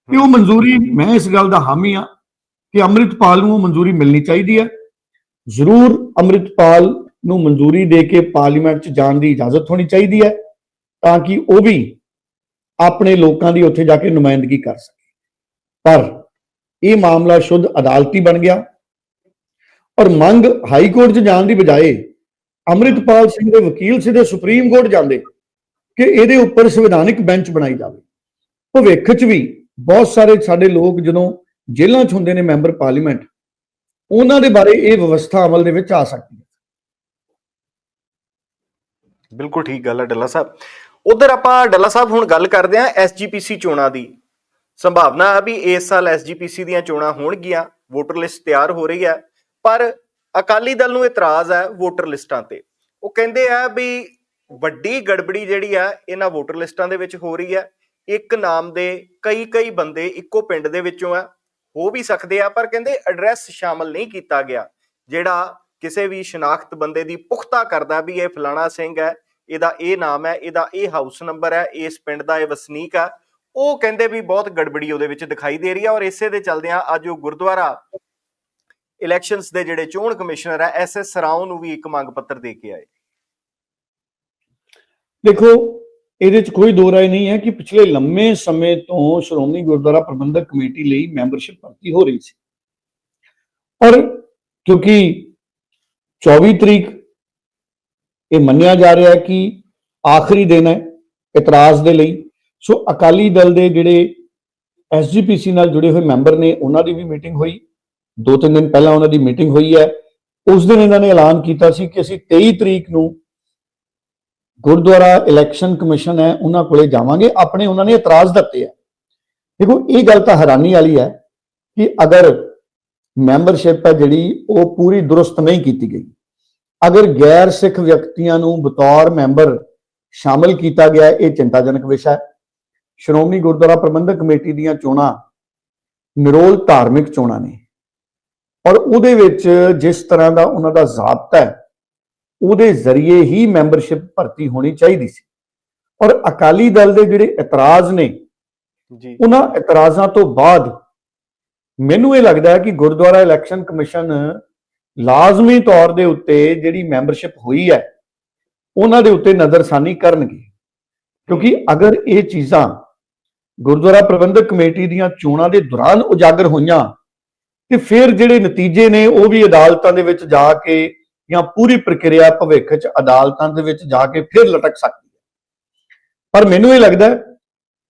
ਕਿ ਉਹ ਮਨਜ਼ੂਰੀ ਮੈਂ ਇਸ ਗੱਲ ਦਾ ਹਾਮੀ ਆ ਕਿ ਅੰਮ੍ਰਿਤਪਾਲ ਨੂੰ ਉਹ ਮਨਜ਼ੂਰੀ ਮਿਲਣੀ ਚਾਹੀਦੀ ਹੈ। ਜ਼ਰੂਰ ਅੰਮ੍ਰਿਤਪਾਲ ਨੂੰ ਮਨਜ਼ੂਰੀ ਦੇ ਕੇ ਪਾਰਲੀਮੈਂਟ 'ਚ ਜਾਣ ਦੀ ਇਜਾਜ਼ਤ ਹੋਣੀ ਚਾਹੀਦੀ ਹੈ ਤਾਂ ਕਿ ਉਹ ਵੀ ਆਪਣੇ ਲੋਕਾਂ ਦੀ ਉੱਥੇ ਜਾ ਕੇ ਨੁਮਾਇੰਦਗੀ ਕਰ ਸਕੇ। ਪਰ ਇਹ ਮਾਮਲਾ ਸ਼ੁੱਧ ਅਦਾਲਤੀ ਬਣ ਗਿਆ ਔਰ ਮੰਗ ਹਾਈ ਕੋਰਟ 'ਚ ਜਾਣ ਦੀ ਬਜਾਏ ਅੰਮ੍ਰਿਤਪਾਲ ਸਿੰਘ ਦੇ ਵਕੀਲ ਸਿੱਧੇ ਸੁਪਰੀਮ ਕੋਰਟ ਜਾਂਦੇ ਕਿ ਇਹਦੇ ਉੱਪਰ ਸੰਵਿਧਾਨਿਕ ਬੈਂਚ ਬਣਾਈ ਜਾਵੇ। ਭਵਿੱਖ 'ਚ ਵੀ ਬਹੁਤ ਸਾਰੇ ਸਾਡੇ ਲੋਕ ਜਦੋਂ ਜੇਲ੍ਹਾਂ 'ਚ ਹੁੰਦੇ ਨੇ ਮੈਂਬਰ ਪਾਰਲੀਮੈਂਟ, ਉਹਨਾਂ ਦੇ ਬਾਰੇ ਇਹ ਵਿਵਸਥਾ ਅਮਲ ਦੇ ਵਿੱਚ ਆ ਸਕਦੀ ਹੈ। ਬਿਲਕੁਲ ਠੀਕ ਗੱਲ ਹੈ ਡੱਲਾ ਸਾਹਿਬ। ਉਧਰ ਆਪਾਂ ਡੱਲਾ ਸਾਹਿਬ ਹੁਣ ਗੱਲ ਕਰਦੇ ਹਾਂ ਐਸਜੀਪੀਸੀ ਚੋਣਾਂ ਦੀ। ਸੰਭਾਵਨਾ ਹੈ ਵੀ ਇਸ ਸਾਲ ਐਸਜੀਪੀਸੀ ਦੀਆਂ ਚੋਣਾਂ ਹੋਣਗੀਆਂ, ਵੋਟਰ ਲਿਸਟ ਤਿਆਰ ਹੋ ਰਹੀ ਹੈ, ਪਰ ਅਕਾਲੀ ਦਲ ਨੂੰ ਇਤਰਾਜ਼ ਹੈ ਵੋਟਰ ਲਿਸਟਾਂ ਤੇ। ਉਹ ਕਹਿੰਦੇ ਆ ਵੀ ਵੱਡੀ ਗੜਬੜੀ ਜਿਹੜੀ ਆ, ਇਹਨਾਂ ਵੋਟਰ ਲਿਸਟਾਂ ਦੇ ਵਿੱਚ ਹੋ ਰਹੀ ਹੈ। ਇੱਕ ਨਾਮ ਦੇ ਕਈ ਕਈ ਬੰਦੇ ਇੱਕੋ ਪਿੰਡ ਦੇ ਵਿੱਚੋਂ ਆ ਹੋ ਵੀ ਸਕਦੇ ਆ, ਪਰ ਕਹਿੰਦੇ ਐਡਰੈਸ ਸ਼ਾਮਲ ਨਹੀਂ ਕੀਤਾ ਗਿਆ, ਜਿਹੜਾ ਕਿਸੇ ਵੀ ਸ਼ਨਾਖਤ ਬੰਦੇ ਦੀ ਪੁਖਤਾ ਕਰਦਾ ਵੀ ਇਹ ਫਲਾਣਾ ਸਿੰਘ ਹੈ, ਇਹਦਾ ਇਹ ਨਾਮ ਹੈ, ਇਹਦਾ ਇਹ ਹਾਊਸ ਨੰਬਰ ਹੈ, ਇਸ ਪਿੰਡ ਦਾ ਇਹ ਵਸਨੀਕ ਆ, ਉਹ ਕਹਿੰਦੇ ਵੀ ਬਹੁਤ ਗੜਬੜੀ ਉਹਦੇ ਵਿੱਚ ਦਿਖਾਈ ਦੇ ਰਹੀ ਆ ਔਰ ਇਸੇ ਦੇ ਚਲਦਿਆਂ ਅੱਜ ਉਹ ਗੁਰਦੁਆਰਾ ਇਲੈਕਸ਼ਨਸ ਦੇ ਜਿਹੜੇ ਚੋਣ ਕਮਿਸ਼ਨਰ ਹੈ ਐਸ ਐਸ ਸਰਾਉ ਨੂੰ ਵੀ ਇੱਕ ਮੰਗ ਪੱਤਰ ਦੇ ਕੇ ਆਏ। ਦੇਖੋ ਇਹਦੇ 'ਚ ਕੋਈ ਦੋ ਰਾਏ ਨਹੀਂ ਹੈ ਕਿ ਪਿਛਲੇ ਲੰਮੇ ਸਮੇਂ ਤੋਂ ਸ਼੍ਰੋਮਣੀ ਗੁਰਦੁਆਰਾ ਪ੍ਰਬੰਧਕ ਕਮੇਟੀ ਲਈ ਮੈਂਬਰਸ਼ਿਪ ਭਰਤੀ ਹੋ ਰਹੀ ਸੀ। ਔਰ ਕਿਉਂਕਿ 24 ਤਰੀਕ ਇਹ ਮੰਨਿਆ ਜਾ ਰਿਹਾ ਹੈ ਕਿ ਆਖਰੀ ਦਿਨ ਹੈ ਇਤਰਾਜ਼ ਦੇ ਲਈ। ਸੋ ਅਕਾਲੀ ਦਲ ਦੇ ਜਿਹੜੇ ਐਸਜੀਪੀਸੀ ਨਾਲ ਜੁੜੇ ਹੋਏ ਮੈਂਬਰ ਨੇ, ਉਹਨਾਂ ਦੀ ਵੀ ਮੀਟਿੰਗ ਹੋਈ। ਦੋ ਤਿੰਨ ਦਿਨ ਪਹਿਲਾਂ ਉਹਨਾਂ ਦੀ ਮੀਟਿੰਗ ਹੋਈ ਹੈ। ਉਸ ਦਿਨ ਇਹਨਾਂ ਨੇ ਐਲਾਨ ਕੀਤਾ ਸੀ ਕਿ ਅਸੀਂ 23 ਤਰੀਕ ਨੂੰ ਗੁਰਦੁਆਰਾ ਇਲੈਕਸ਼ਨ ਕਮਿਸ਼ਨ ਹੈ, ਉਹਨਾਂ ਕੋਲੇ ਜਾਵਾਂਗੇ। ਆਪਣੇ ਉਹਨਾਂ ਨੇ ਇਤਰਾਜ਼ ਦਿੱਤੇ ਆ ਦੇਖੋ, ਇਹ ਗੱਲ ਤਾਂ ਹੈਰਾਨੀ ਵਾਲੀ ਹੈ ਕਿ ਅਗਰ ਮੈਂਬਰਸ਼ਿਪ ਹੈ ਜਿਹੜੀ, ਉਹ ਪੂਰੀ ਦਰੁਸਤ ਨਹੀਂ ਕੀਤੀ ਗਈ। ਅਗਰ ਗੈਰ ਸਿੱਖ ਵਿਅਕਤੀਆਂ ਨੂੰ ਬਤੌਰ ਮੈਂਬਰ ਸ਼ਾਮਲ ਕੀਤਾ ਗਿਆ ਇਹ ਚਿੰਤਾਜਨਕ ਵਿਸ਼ਾ ਹੈ। ਸ਼੍ਰੋਮਣੀ ਗੁਰਦੁਆਰਾ ਪ੍ਰਬੰਧਕ ਕਮੇਟੀ ਦੀਆਂ ਚੋਣਾਂ ਨਿਰੋਲ ਧਾਰਮਿਕ ਚੋਣਾਂ ਨੇ। ਔਰ ਉਹਦੇ ਵਿੱਚ ਜਿਸ ਤਰ੍ਹਾਂ ਦਾ ਉਹਨਾਂ ਦਾ ਜ਼ਾਬਤਾ ਹੈ ਉਹਦੇ ਜ਼ਰੀਏ ਹੀ ਮੈਂਬਰਸ਼ਿਪ ਭਰਤੀ ਹੋਣੀ ਚਾਹੀਦੀ ਸੀ। ਔਰ ਅਕਾਲੀ ਦਲ ਦੇ ਜਿਹੜੇ ਇਤਰਾਜ਼ ਨੇ ਜੀ। ਉਹਨਾਂ ਇਤਰਾਜ਼ਾਂ ਤੋਂ ਬਾਅਦ ਮੈਨੂੰ ਇਹ ਲੱਗਦਾ ਹੈ ਕਿ ਗੁਰਦੁਆਰਾ ਇਲੈਕਸ਼ਨ ਕਮਿਸ਼ਨ ਲਾਜ਼ਮੀ ਤੌਰ ਦੇ ਉੱਤੇ ਜਿਹੜੀ ਮੈਂਬਰਸ਼ਿਪ ਹੋਈ ਹੈ ਉਹਨਾਂ ਦੇ ਉੱਤੇ ਨਜ਼ਰਸਾਨੀ ਕਰਨਗੇ। ਕਿਉਂਕਿ ਅਗਰ ਇਹ ਚੀਜ਼ਾਂ ਗੁਰਦੁਆਰਾ ਪ੍ਰਬੰਧਕ ਕਮੇਟੀ ਦੀਆਂ ਚੋਣਾਂ ਦੇ ਦੌਰਾਨ ਉਜਾਗਰ ਹੋਈਆਂ ਤੇ ਫਿਰ ਜਿਹੜੇ ਨਤੀਜੇ ਨੇ ਉਹ ਵੀ ਅਦਾਲਤਾਂ ਦੇ ਵਿੱਚ ਜਾ ਕੇ ਜਾਂ ਪੂਰੀ ਪ੍ਰਕਿਰਿਆ ਭਵਿੱਖ 'ਚ ਅਦਾਲਤਾਂ ਦੇ ਵਿੱਚ ਜਾ ਕੇ ਫਿਰ ਲਟਕ ਸਕਦੀ ਹੈ। ਪਰ ਮੈਨੂੰ ਇਹ ਲੱਗਦਾ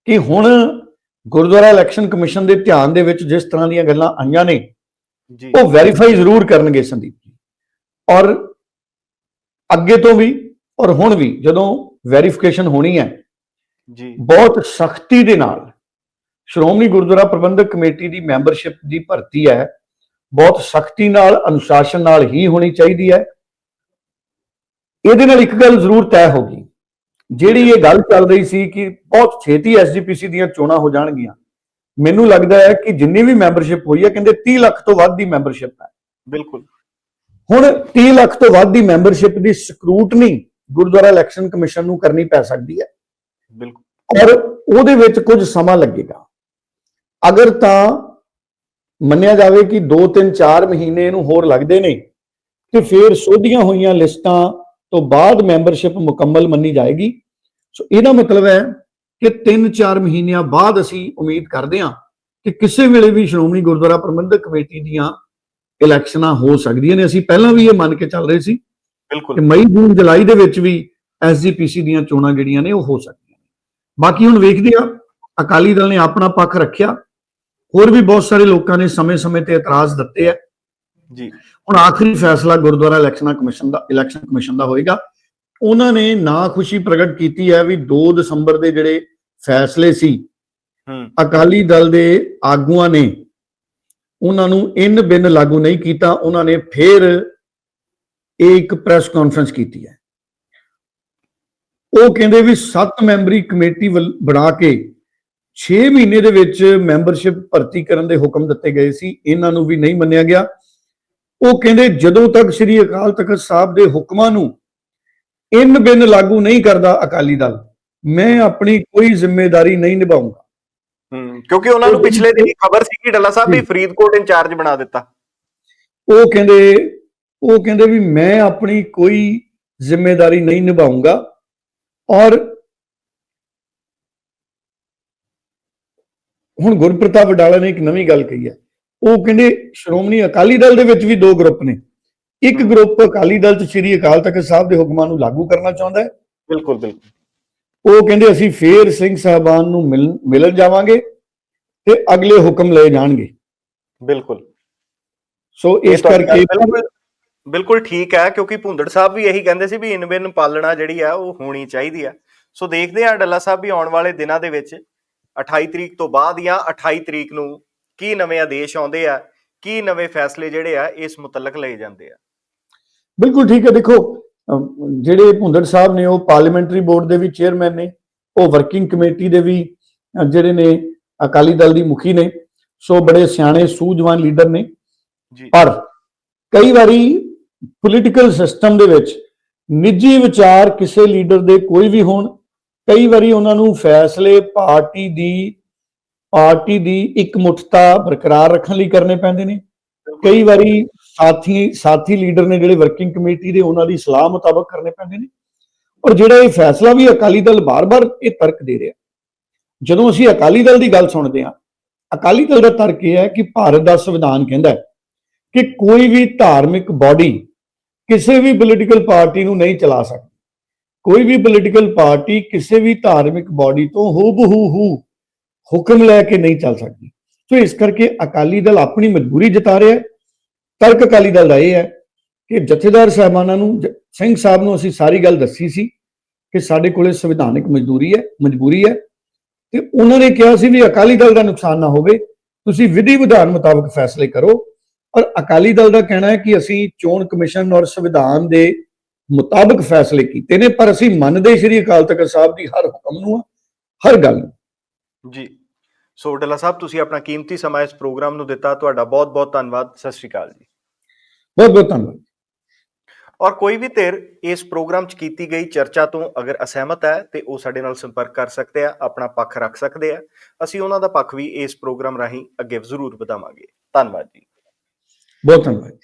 ਕਿ ਹੁਣ ਗੁਰਦੁਆਰਾ ਇਲੈਕਸ਼ਨ ਕਮਿਸ਼ਨ ਦੇ ਧਿਆਨ ਦੇ ਵਿੱਚ ਜਿਸ ਤਰ੍ਹਾਂ ਦੀਆਂ ਗੱਲਾਂ ਆਈਆਂ ਨੇ ਜੀ। ਉਹ ਵੈਰੀਫਾਈ ਜ਼ਰੂਰ ਕਰਨਗੇ ਸੰਦੀਪ ਜੀ। ਔਰ ਅੱਗੇ ਤੋਂ ਵੀ ਔਰ ਹੁਣ ਵੀ ਜਦੋਂ ਵੈਰੀਫਿਕੇਸ਼ਨ ਹੋਣੀ ਹੈ ਜੀ। ਬਹੁਤ ਸਖਤੀ ਦੇ ਨਾਲ ਸ਼੍ਰੋਮਣੀ ਗੁਰਦੁਆਰਾ ਪ੍ਰਬੰਧਕ ਕਮੇਟੀ ਦੀ ਮੈਂਬਰਸ਼ਿਪ ਦੀ ਭਰਤੀ ਹੈ ਬਹੁਤ ਸਖਤੀ ਨਾਲ ਅਨੁਸ਼ਾਸਨ ਨਾਲ ਹੀ ਹੋਣੀ ਚਾਹੀਦੀ ਹੈ। ਇਹਦੇ ਨਾਲ ਇੱਕ ਗੱਲ ਜ਼ਰੂਰ ਤੈਅ ਹੋ ਗਈ। ਜਿਹੜੀ ਇਹ ਗੱਲ ਚੱਲ ਰਹੀ ਸੀ ਕਿ ਬਹੁਤ ਛੇਤੀ ਐਸਜੀਪੀਸੀ ਦੀਆਂ ਚੋਣਾਂ ਹੋ ਜਾਣਗੀਆਂ। ਮੈਨੂੰ ਲੱਗਦਾ ਹੈ ਕਿ ਜਿੰਨੀ ਵੀ ਮੈਂਬਰਸ਼ਿਪ ਹੋਈ ਹੈ ਕਹਿੰਦੇ 30 ਲੱਖ ਤੋਂ ਵੱਧ ਦੀ ਮੈਂਬਰਸ਼ਿਪ ਹੈ। ਬਿਲਕੁਲ। ਹੁਣ 30 ਲੱਖ ਤੋਂ ਵੱਧ ਦੀ ਮੈਂਬਰਸ਼ਿਪ ਦੀ ਸਕਰੂਟਨੀ ਗੁਰਦੁਆਰਾ ਇਲੈਕਸ਼ਨ ਕਮਿਸ਼ਨ ਨੂੰ ਕਰਨੀ ਪੈ ਸਕਦੀ ਹੈ। ਬਿਲਕੁਲ। ਔਰ ਉਹਦੇ ਵਿੱਚ ਕੁਝ ਸਮਾਂ ਲੱਗੇਗਾ। ਅਗਰ ਤਾਂ ਮੰਨਿਆ ਜਾਵੇ ਕਿ 2 3 4 ਮਹੀਨੇ ਇਹਨੂੰ ਹੋਰ ਲੱਗਦੇ ਨੇ ਤੇ ਫਿਰ ਸੋਧੀਆਂ ਹੋਈਆਂ ਲਿਸਟਾਂ ਤੋਂ ਬਾਅਦ ਮੈਂਬਰਸ਼ਿਪ ਮੁਕੰਮਲ ਮੰਨੀ ਜਾਏਗੀ। ਸੋ ਇਹਦਾ ਮਤਲਬ ਹੈ ਕਿ 3-4 ਮਹੀਨਿਆਂ ਬਾਅਦ ਅਸੀਂ ਉਮੀਦ ਕਰਦੇ ਹਾਂ ਕਿ ਕਿਸੇ ਵੇਲੇ ਵੀ ਸ਼੍ਰੋਮਣੀ ਗੁਰਦੁਆਰਾ ਪ੍ਰਬੰਧਕ ਕਮੇਟੀ ਦੀਆਂ ਇਲੈਕਸ਼ਨਾਂ ਹੋ ਸਕਦੀਆਂ ਨੇ। ਅਸੀਂ ਪਹਿਲਾਂ ਵੀ ਇਹ ਮੰਨ ਕੇ ਚੱਲ ਰਹੇ ਸੀ ਕਿ ਬਿਲਕੁਲ ਮਈ ਜੂਨ ਜੁਲਾਈ ਦੇ ਵਿੱਚ ਵੀ ਐਸਜੀਪੀਸੀ ਦੀਆਂ ਚੋਣਾਂ ਜਿਹੜੀਆਂ ਨੇ ਉਹ ਹੋ ਸਕਦੀਆਂ ਨੇ। ਬਾਕੀ ਹੁਣ ਵੇਖਦੇ ਆ ਅਕਾਲੀ ਦਲ ਨੇ ਆਪਣਾ ਪੱਖ ਰੱਖਿਆ। ਹੋਰ ਵੀ ਬਹੁਤ ਸਾਰੇ ਲੋਕਾਂ ਨੇ ਸਮੇਂ-ਸਮੇਂ ਤੇ ਇਤਰਾਜ਼ ਦਿੱਤੇ ਆ। ਜੀ। ਹੁਣ ਆਖਰੀ ਫੈਸਲਾ ਗੁਰਦੁਆਰਾ ਇਲੈਕਸ਼ਨ ਕਮਿਸ਼ਨ ਦਾ ਇਲੈਕਸ਼ਨ ਕਮਿਸ਼ਨ ਦਾ ਹੋਏਗਾ। ਉਹਨਾਂ ਨੇ ਨਾ ਖੁਸ਼ੀ ਪ੍ਰਗਟ ਕੀਤੀ ਹੈ ਵੀ 2 ਦਸੰਬਰ ਦੇ ਜਿਹੜੇ ਫੈਸਲੇ ਸੀ ਹੂੰ। ਅਕਾਲੀ ਦਲ ਦੇ ਆਗੂਆਂ ਨੇ ਉਹਨਾਂ ਨੂੰ ਇਨ ਬਿਨ ਲਾਗੂ ਨਹੀਂ ਕੀਤਾ ਉਹਨਾਂ ਨੇ ਫਿਰ ਇੱਕ ਪ੍ਰੈਸ ਕਾਨਫਰੰਸ ਕੀਤੀ ਹੈ। ਉਹ ਕਹਿੰਦੇ ਵੀ 7 ਮੈਂਬਰੀ ਕਮੇਟੀ ਬਣਾ ਕੇ 6 ਮਹੀਨੇ ਦੇ ਵਿੱਚ ਮੈਂਬਰਸ਼ਿਪ ਭਰਤੀ ਕਰਨ ਦੇ ਹੁਕਮ ਦਿੱਤੇ ਗਏ ਸੀ ਇਹਨਾਂ ਨੂੰ ਵੀ ਨਹੀਂ ਮੰਨਿਆ ਗਿਆ। ਉਹ ਕਹਿੰਦੇ ਜਦੋਂ ਤੱਕ ਸ੍ਰੀ ਅਕਾਲ ਤਖਤ ਸਾਹਿਬ ਦੇ ਹੁਕਮਾਂ ਨੂੰ ਇਨ ਬਿਨ ਲਾਗੂ ਨਹੀਂ ਕਰਦਾ ਅਕਾਲੀ ਦਲ ਮੈਂ ਆਪਣੀ ਕੋਈ ਜ਼ਿੰਮੇਵਾਰੀ ਨਹੀਂ ਨਿਭਾਉਂਗਾ। ਹੂੰ ਕਿਉਂਕਿ ਉਹਨਾਂ ਨੂੰ ਪਿਛਲੇ ਦਿਨੀ ਖਬਰ ਸੀ ਕਿ ਡੱਲਾ ਸਾਹਿਬ ਵੀ ਫਰੀਦਕੋਟ ਇੰਚਾਰਜ ਬਣਾ ਦਿੱਤਾ। ਉਹ ਕਹਿੰਦੇ ਉਹ ਕਹਿੰਦੇ ਵੀ ਮੈਂ ਆਪਣੀ ਕੋਈ ਜ਼ਿੰਮੇਵਾਰੀ ਨਹੀਂ ਨਿਭਾਉਂਗਾ ਔਰ ਹੁਣ ਗੁਰਪ੍ਰਤਾਪ ਵਡਾਲਾ ਨੇ ਇੱਕ ਨਵੀਂ ਗੱਲ ਕਹੀ ਹੈ। ਉਹ ਕਹਿੰਦੇ ਸ਼੍ਰੋਮਣੀ ਅਕਾਲੀ ਦਲ ਦੇ ਵਿੱਚ ਵੀ ਦੋ ਗਰੁੱਪ ਨੇ। ਇੱਕ ਗਰੁੱਪ ਅਕਾਲੀ ਦਲ ਚ ਸ੍ਰੀ ਅਕਾਲ ਤਖਤ ਸਾਹਿਬ ਦੇ ਹੁਕਮਾਂ ਨੂੰ ਲਾਗੂ ਕਰਨਾ ਚਾਹੁੰਦਾ ਹੈ। ਬਿਲਕੁਲ ਬਿਲਕੁਲ। ਉਹ ਕਹਿੰਦੇ ਅਸੀਂ ਫੇਰ ਸਿੰਘ ਸਾਹਿਬਾਨ ਨੂੰ ਮਿਲਣ ਮਿਲਣ ਜਾਵਾਂਗੇ ਤੇ ਅਗਲੇ ਹੁਕਮ ਲਏ ਜਾਣਗੇ। ਬਿਲਕੁਲ। ਸੋ ਇਸ ਕਰਕੇ ਬਿਲਕੁਲ ਬਿਲਕੁਲ ਠੀਕ ਹੈ ਕਿਉਂਕਿ ਭੁੰਦੜ ਸਾਹਿਬ ਵੀ ਇਹੀ ਕਹਿੰਦੇ ਸੀ ਵੀ ਇਨਵਿਨ ਪਾਲਣਾ ਜਿਹੜੀ ਆ ਉਹ ਹੋਣੀ ਚਾਹੀਦੀ ਆ। ਸੋ ਦੇਖਦੇ ਆ ਡੱਲਾ ਸਾਹਿਬ ਵੀ ਆਉਣ ਵਾਲੇ ਦਿਨਾਂ ਦੇ ਵਿੱਚ 28 ਤਰੀਕ ਤੋਂ ਬਾਅਦ ਜਾਂ 28 ਤਰੀਕ ਨੂੰ ਕੀ ਨਵੇਂ ਆਦੇਸ਼ ਆਉਂਦੇ ਆ ਕੀ ਨਵੇਂ ਫੈਸਲੇ ਜਿਹੜੇ ਆ ਇਸ ਮੁਤਲਕ ਲਏ ਜਾਂਦੇ ਆ? ਬਿਲਕੁਲ ਠੀਕ ਹੈ ਦੇਖੋ ਜਿਹੜੇ ਭੁੰਦੜ ਸਾਹਿਬ ਨੇ ਉਹ ਪਾਰਲੀਮੈਂਟਰੀ ਬੋਰਡ ਦੇ ਵੀ ਚੇਅਰਮੈਨ ਨੇ ਉਹ ਵਰਕਿੰਗ ਕਮੇਟੀ ਦੇ ਵੀ ਜਿਹੜੇ ਨੇ ਅਕਾਲੀ ਦਲ ਦੀ ਮੁਖੀ ਨੇ ਸੋ ਬੜੇ ਸਿਆਣੇ ਸੂਝਵਾਨ ਲੀਡਰ ਨੇ। ਜੀ। ਪਰ ਕਈ ਵਾਰੀ ਪੋਲੀਟੀਕਲ ਸਿਸਟਮ ਦੇ ਵਿੱਚ ਨਿੱਜੀ ਵਿਚਾਰ ਕਿਸੇ ਲੀਡਰ ਦੇ ਕੋਈ ਵੀ ਹੋਣ ਕਈ ਵਾਰੀ ਉਹਨਾਂ ਨੂੰ ਫੈਸਲੇ ਪਾਰਟੀ ਦੀ ਪਾਰਟੀ ਦੀ ਇਕਮੁੱਠਤਾ ਬਰਕਰਾਰ ਰੱਖਣ ਲਈ ਕਰਨੇ ਪੈਂਦੇ ਨੇ। ਕਈ ਵਾਰੀ ਸਾਥੀ ਸਾਥੀ ਲੀਡਰ ਨੇ ਜਿਹੜੇ ਵਰਕਿੰਗ ਕਮੇਟੀ ਦੇ ਉਹਨਾਂ ਦੀ ਸਲਾਹ ਮੁਤਾਬਕ ਕਰਨੇ ਪੈਂਦੇ ਨੇ। ਔਰ ਜਿਹੜਾ ਇਹ ਫੈਸਲਾ ਵੀ ਅਕਾਲੀ ਦਲ ਬਾਰ-ਬਾਰ ਇਹ ਤਰਕ ਦੇ ਰਿਹਾ। ਜਦੋਂ ਅਸੀਂ ਅਕਾਲੀ ਦਲ ਦੀ ਗੱਲ ਸੁਣਦੇ ਹਾਂ, ਅਕਾਲੀ ਦਲ ਦਾ ਤਰਕ ਇਹ ਹੈ ਕਿ ਭਾਰਤ ਦਾ ਸੰਵਿਧਾਨ ਕਹਿੰਦਾ ਹੈ ਕਿ ਕੋਈ ਵੀ ਧਾਰਮਿਕ ਬਾਡੀ ਕਿਸੇ ਵੀ ਪੋਲੀਟੀਕਲ ਪਾਰਟੀ ਨੂੰ ਨਹੀਂ ਚਲਾ ਸਕਦੀ। ਕੋਈ ਵੀ ਪੋਲੀਟੀਕਲ ਪਾਰਟੀ ਕਿਸੇ ਵੀ ਧਾਰਮਿਕ ਬਾਡੀ ਤੋਂ ਹੂਬਹੂ ਹੂ ਹੁਕਮ ਲੈ ਕੇ ਨਹੀਂ ਚੱਲ ਸਕਦੀ। ਸੋ ਇਸ ਕਰਕੇ ਅਕਾਲੀ ਦਲ ਆਪਣੀ ਮਜਬੂਰੀ ਜਤਾ ਰਿਹਾ ਤਰਕ ਅਕਾਲੀ ਦਲ ਦਾ ਇਹ ਹੈ ਕਿ ਜਥੇਦਾਰ ਸਾਹਿਬਾਨਾਂ ਨੂੰ, ਜ- ਸਿੰਘ ਸਾਹਿਬ ਨੂੰ ਅਸੀਂ ਸਾਰੀ ਗੱਲ ਦੱਸੀ ਸੀ ਕਿ ਸਾਡੇ ਕੋਲੇ ਸੰਵਿਧਾਨਿਕ ਮਜ਼ਦੂਰੀ ਹੈ, ਮਜਬੂਰੀ ਹੈ ਤੇ ਉਹਨਾਂ ਨੇ ਕਿਹਾ ਸੀ ਵੀ ਅਕਾਲੀ ਦਲ ਦਾ ਨੁਕਸਾਨ ਨਾ ਹੋਵੇ, ਤੁਸੀਂ ਵਿਧੀ ਵਿਧਾਨ ਮੁਤਾਬਕ ਫੈਸਲੇ ਕਰੋ। ਔਰ ਅਕਾਲੀ ਦਲ ਦਾ ਕਹਿਣਾ ਹੈ ਕਿ ਅਸੀਂ ਚੋਣ ਕਮਿਸ਼ਨ ਔਰ ਸੰਵਿਧਾਨ ਦੇ ਮੁਤਾਬਕ ਫੈਸਲੇ ਕੀਤੇ ਨੇ ਪਰ ਅਸੀਂ ਮੰਨਦੇ ਸ਼੍ਰੀ ਅਕਾਲ ਤਖਤ ਸਾਹਿਬ ਦੀ ਹਰ ਹੁਕਮ ਨੂੰ ਹਰ ਗੱਲ ਨੂੰ। ਜੀ। ਸੋ ਡੱਲਾ ਸਾਹਿਬ ਤੁਸੀਂ ਆਪਣਾ ਕੀਮਤੀ ਸਮਾਂ ਇਸ ਪ੍ਰੋਗਰਾਮ ਨੂੰ ਦਿੱਤਾ ਤੁਹਾਡਾ ਬਹੁਤ ਬਹੁਤ ਧੰਨਵਾਦ ਸਤਿ ਸ਼੍ਰੀ ਅਕਾਲ ਜੀ। ਬਹੁਤ ਬਹੁਤ ਧੰਨਵਾਦ। ਔਰ ਕੋਈ ਵੀ ਧਿਰ ਇਸ ਪ੍ਰੋਗਰਾਮ 'ਚ ਕੀਤੀ ਗਈ ਚਰਚਾ ਤੋਂ ਅਗਰ ਅਸਹਿਮਤ ਹੈ ਤੇ ਉਹ ਸਾਡੇ ਨਾਲ ਸੰਪਰਕ ਕਰ ਸਕਦੇ ਆ ਆਪਣਾ ਪੱਖ ਰੱਖ ਸਕਦੇ ਆ ਅਸੀਂ ਉਹਨਾਂ ਦਾ ਪੱਖ ਵੀ ਇਸ ਪ੍ਰੋਗਰਾਮ ਰਾਹੀਂ ਅੱਗੇ ਜ਼ਰੂਰ ਵਧਾਵਾਂਗੇ। ਧੰਨਵਾਦ ਜੀ। ਬਹੁਤ ਧੰਨਵਾਦ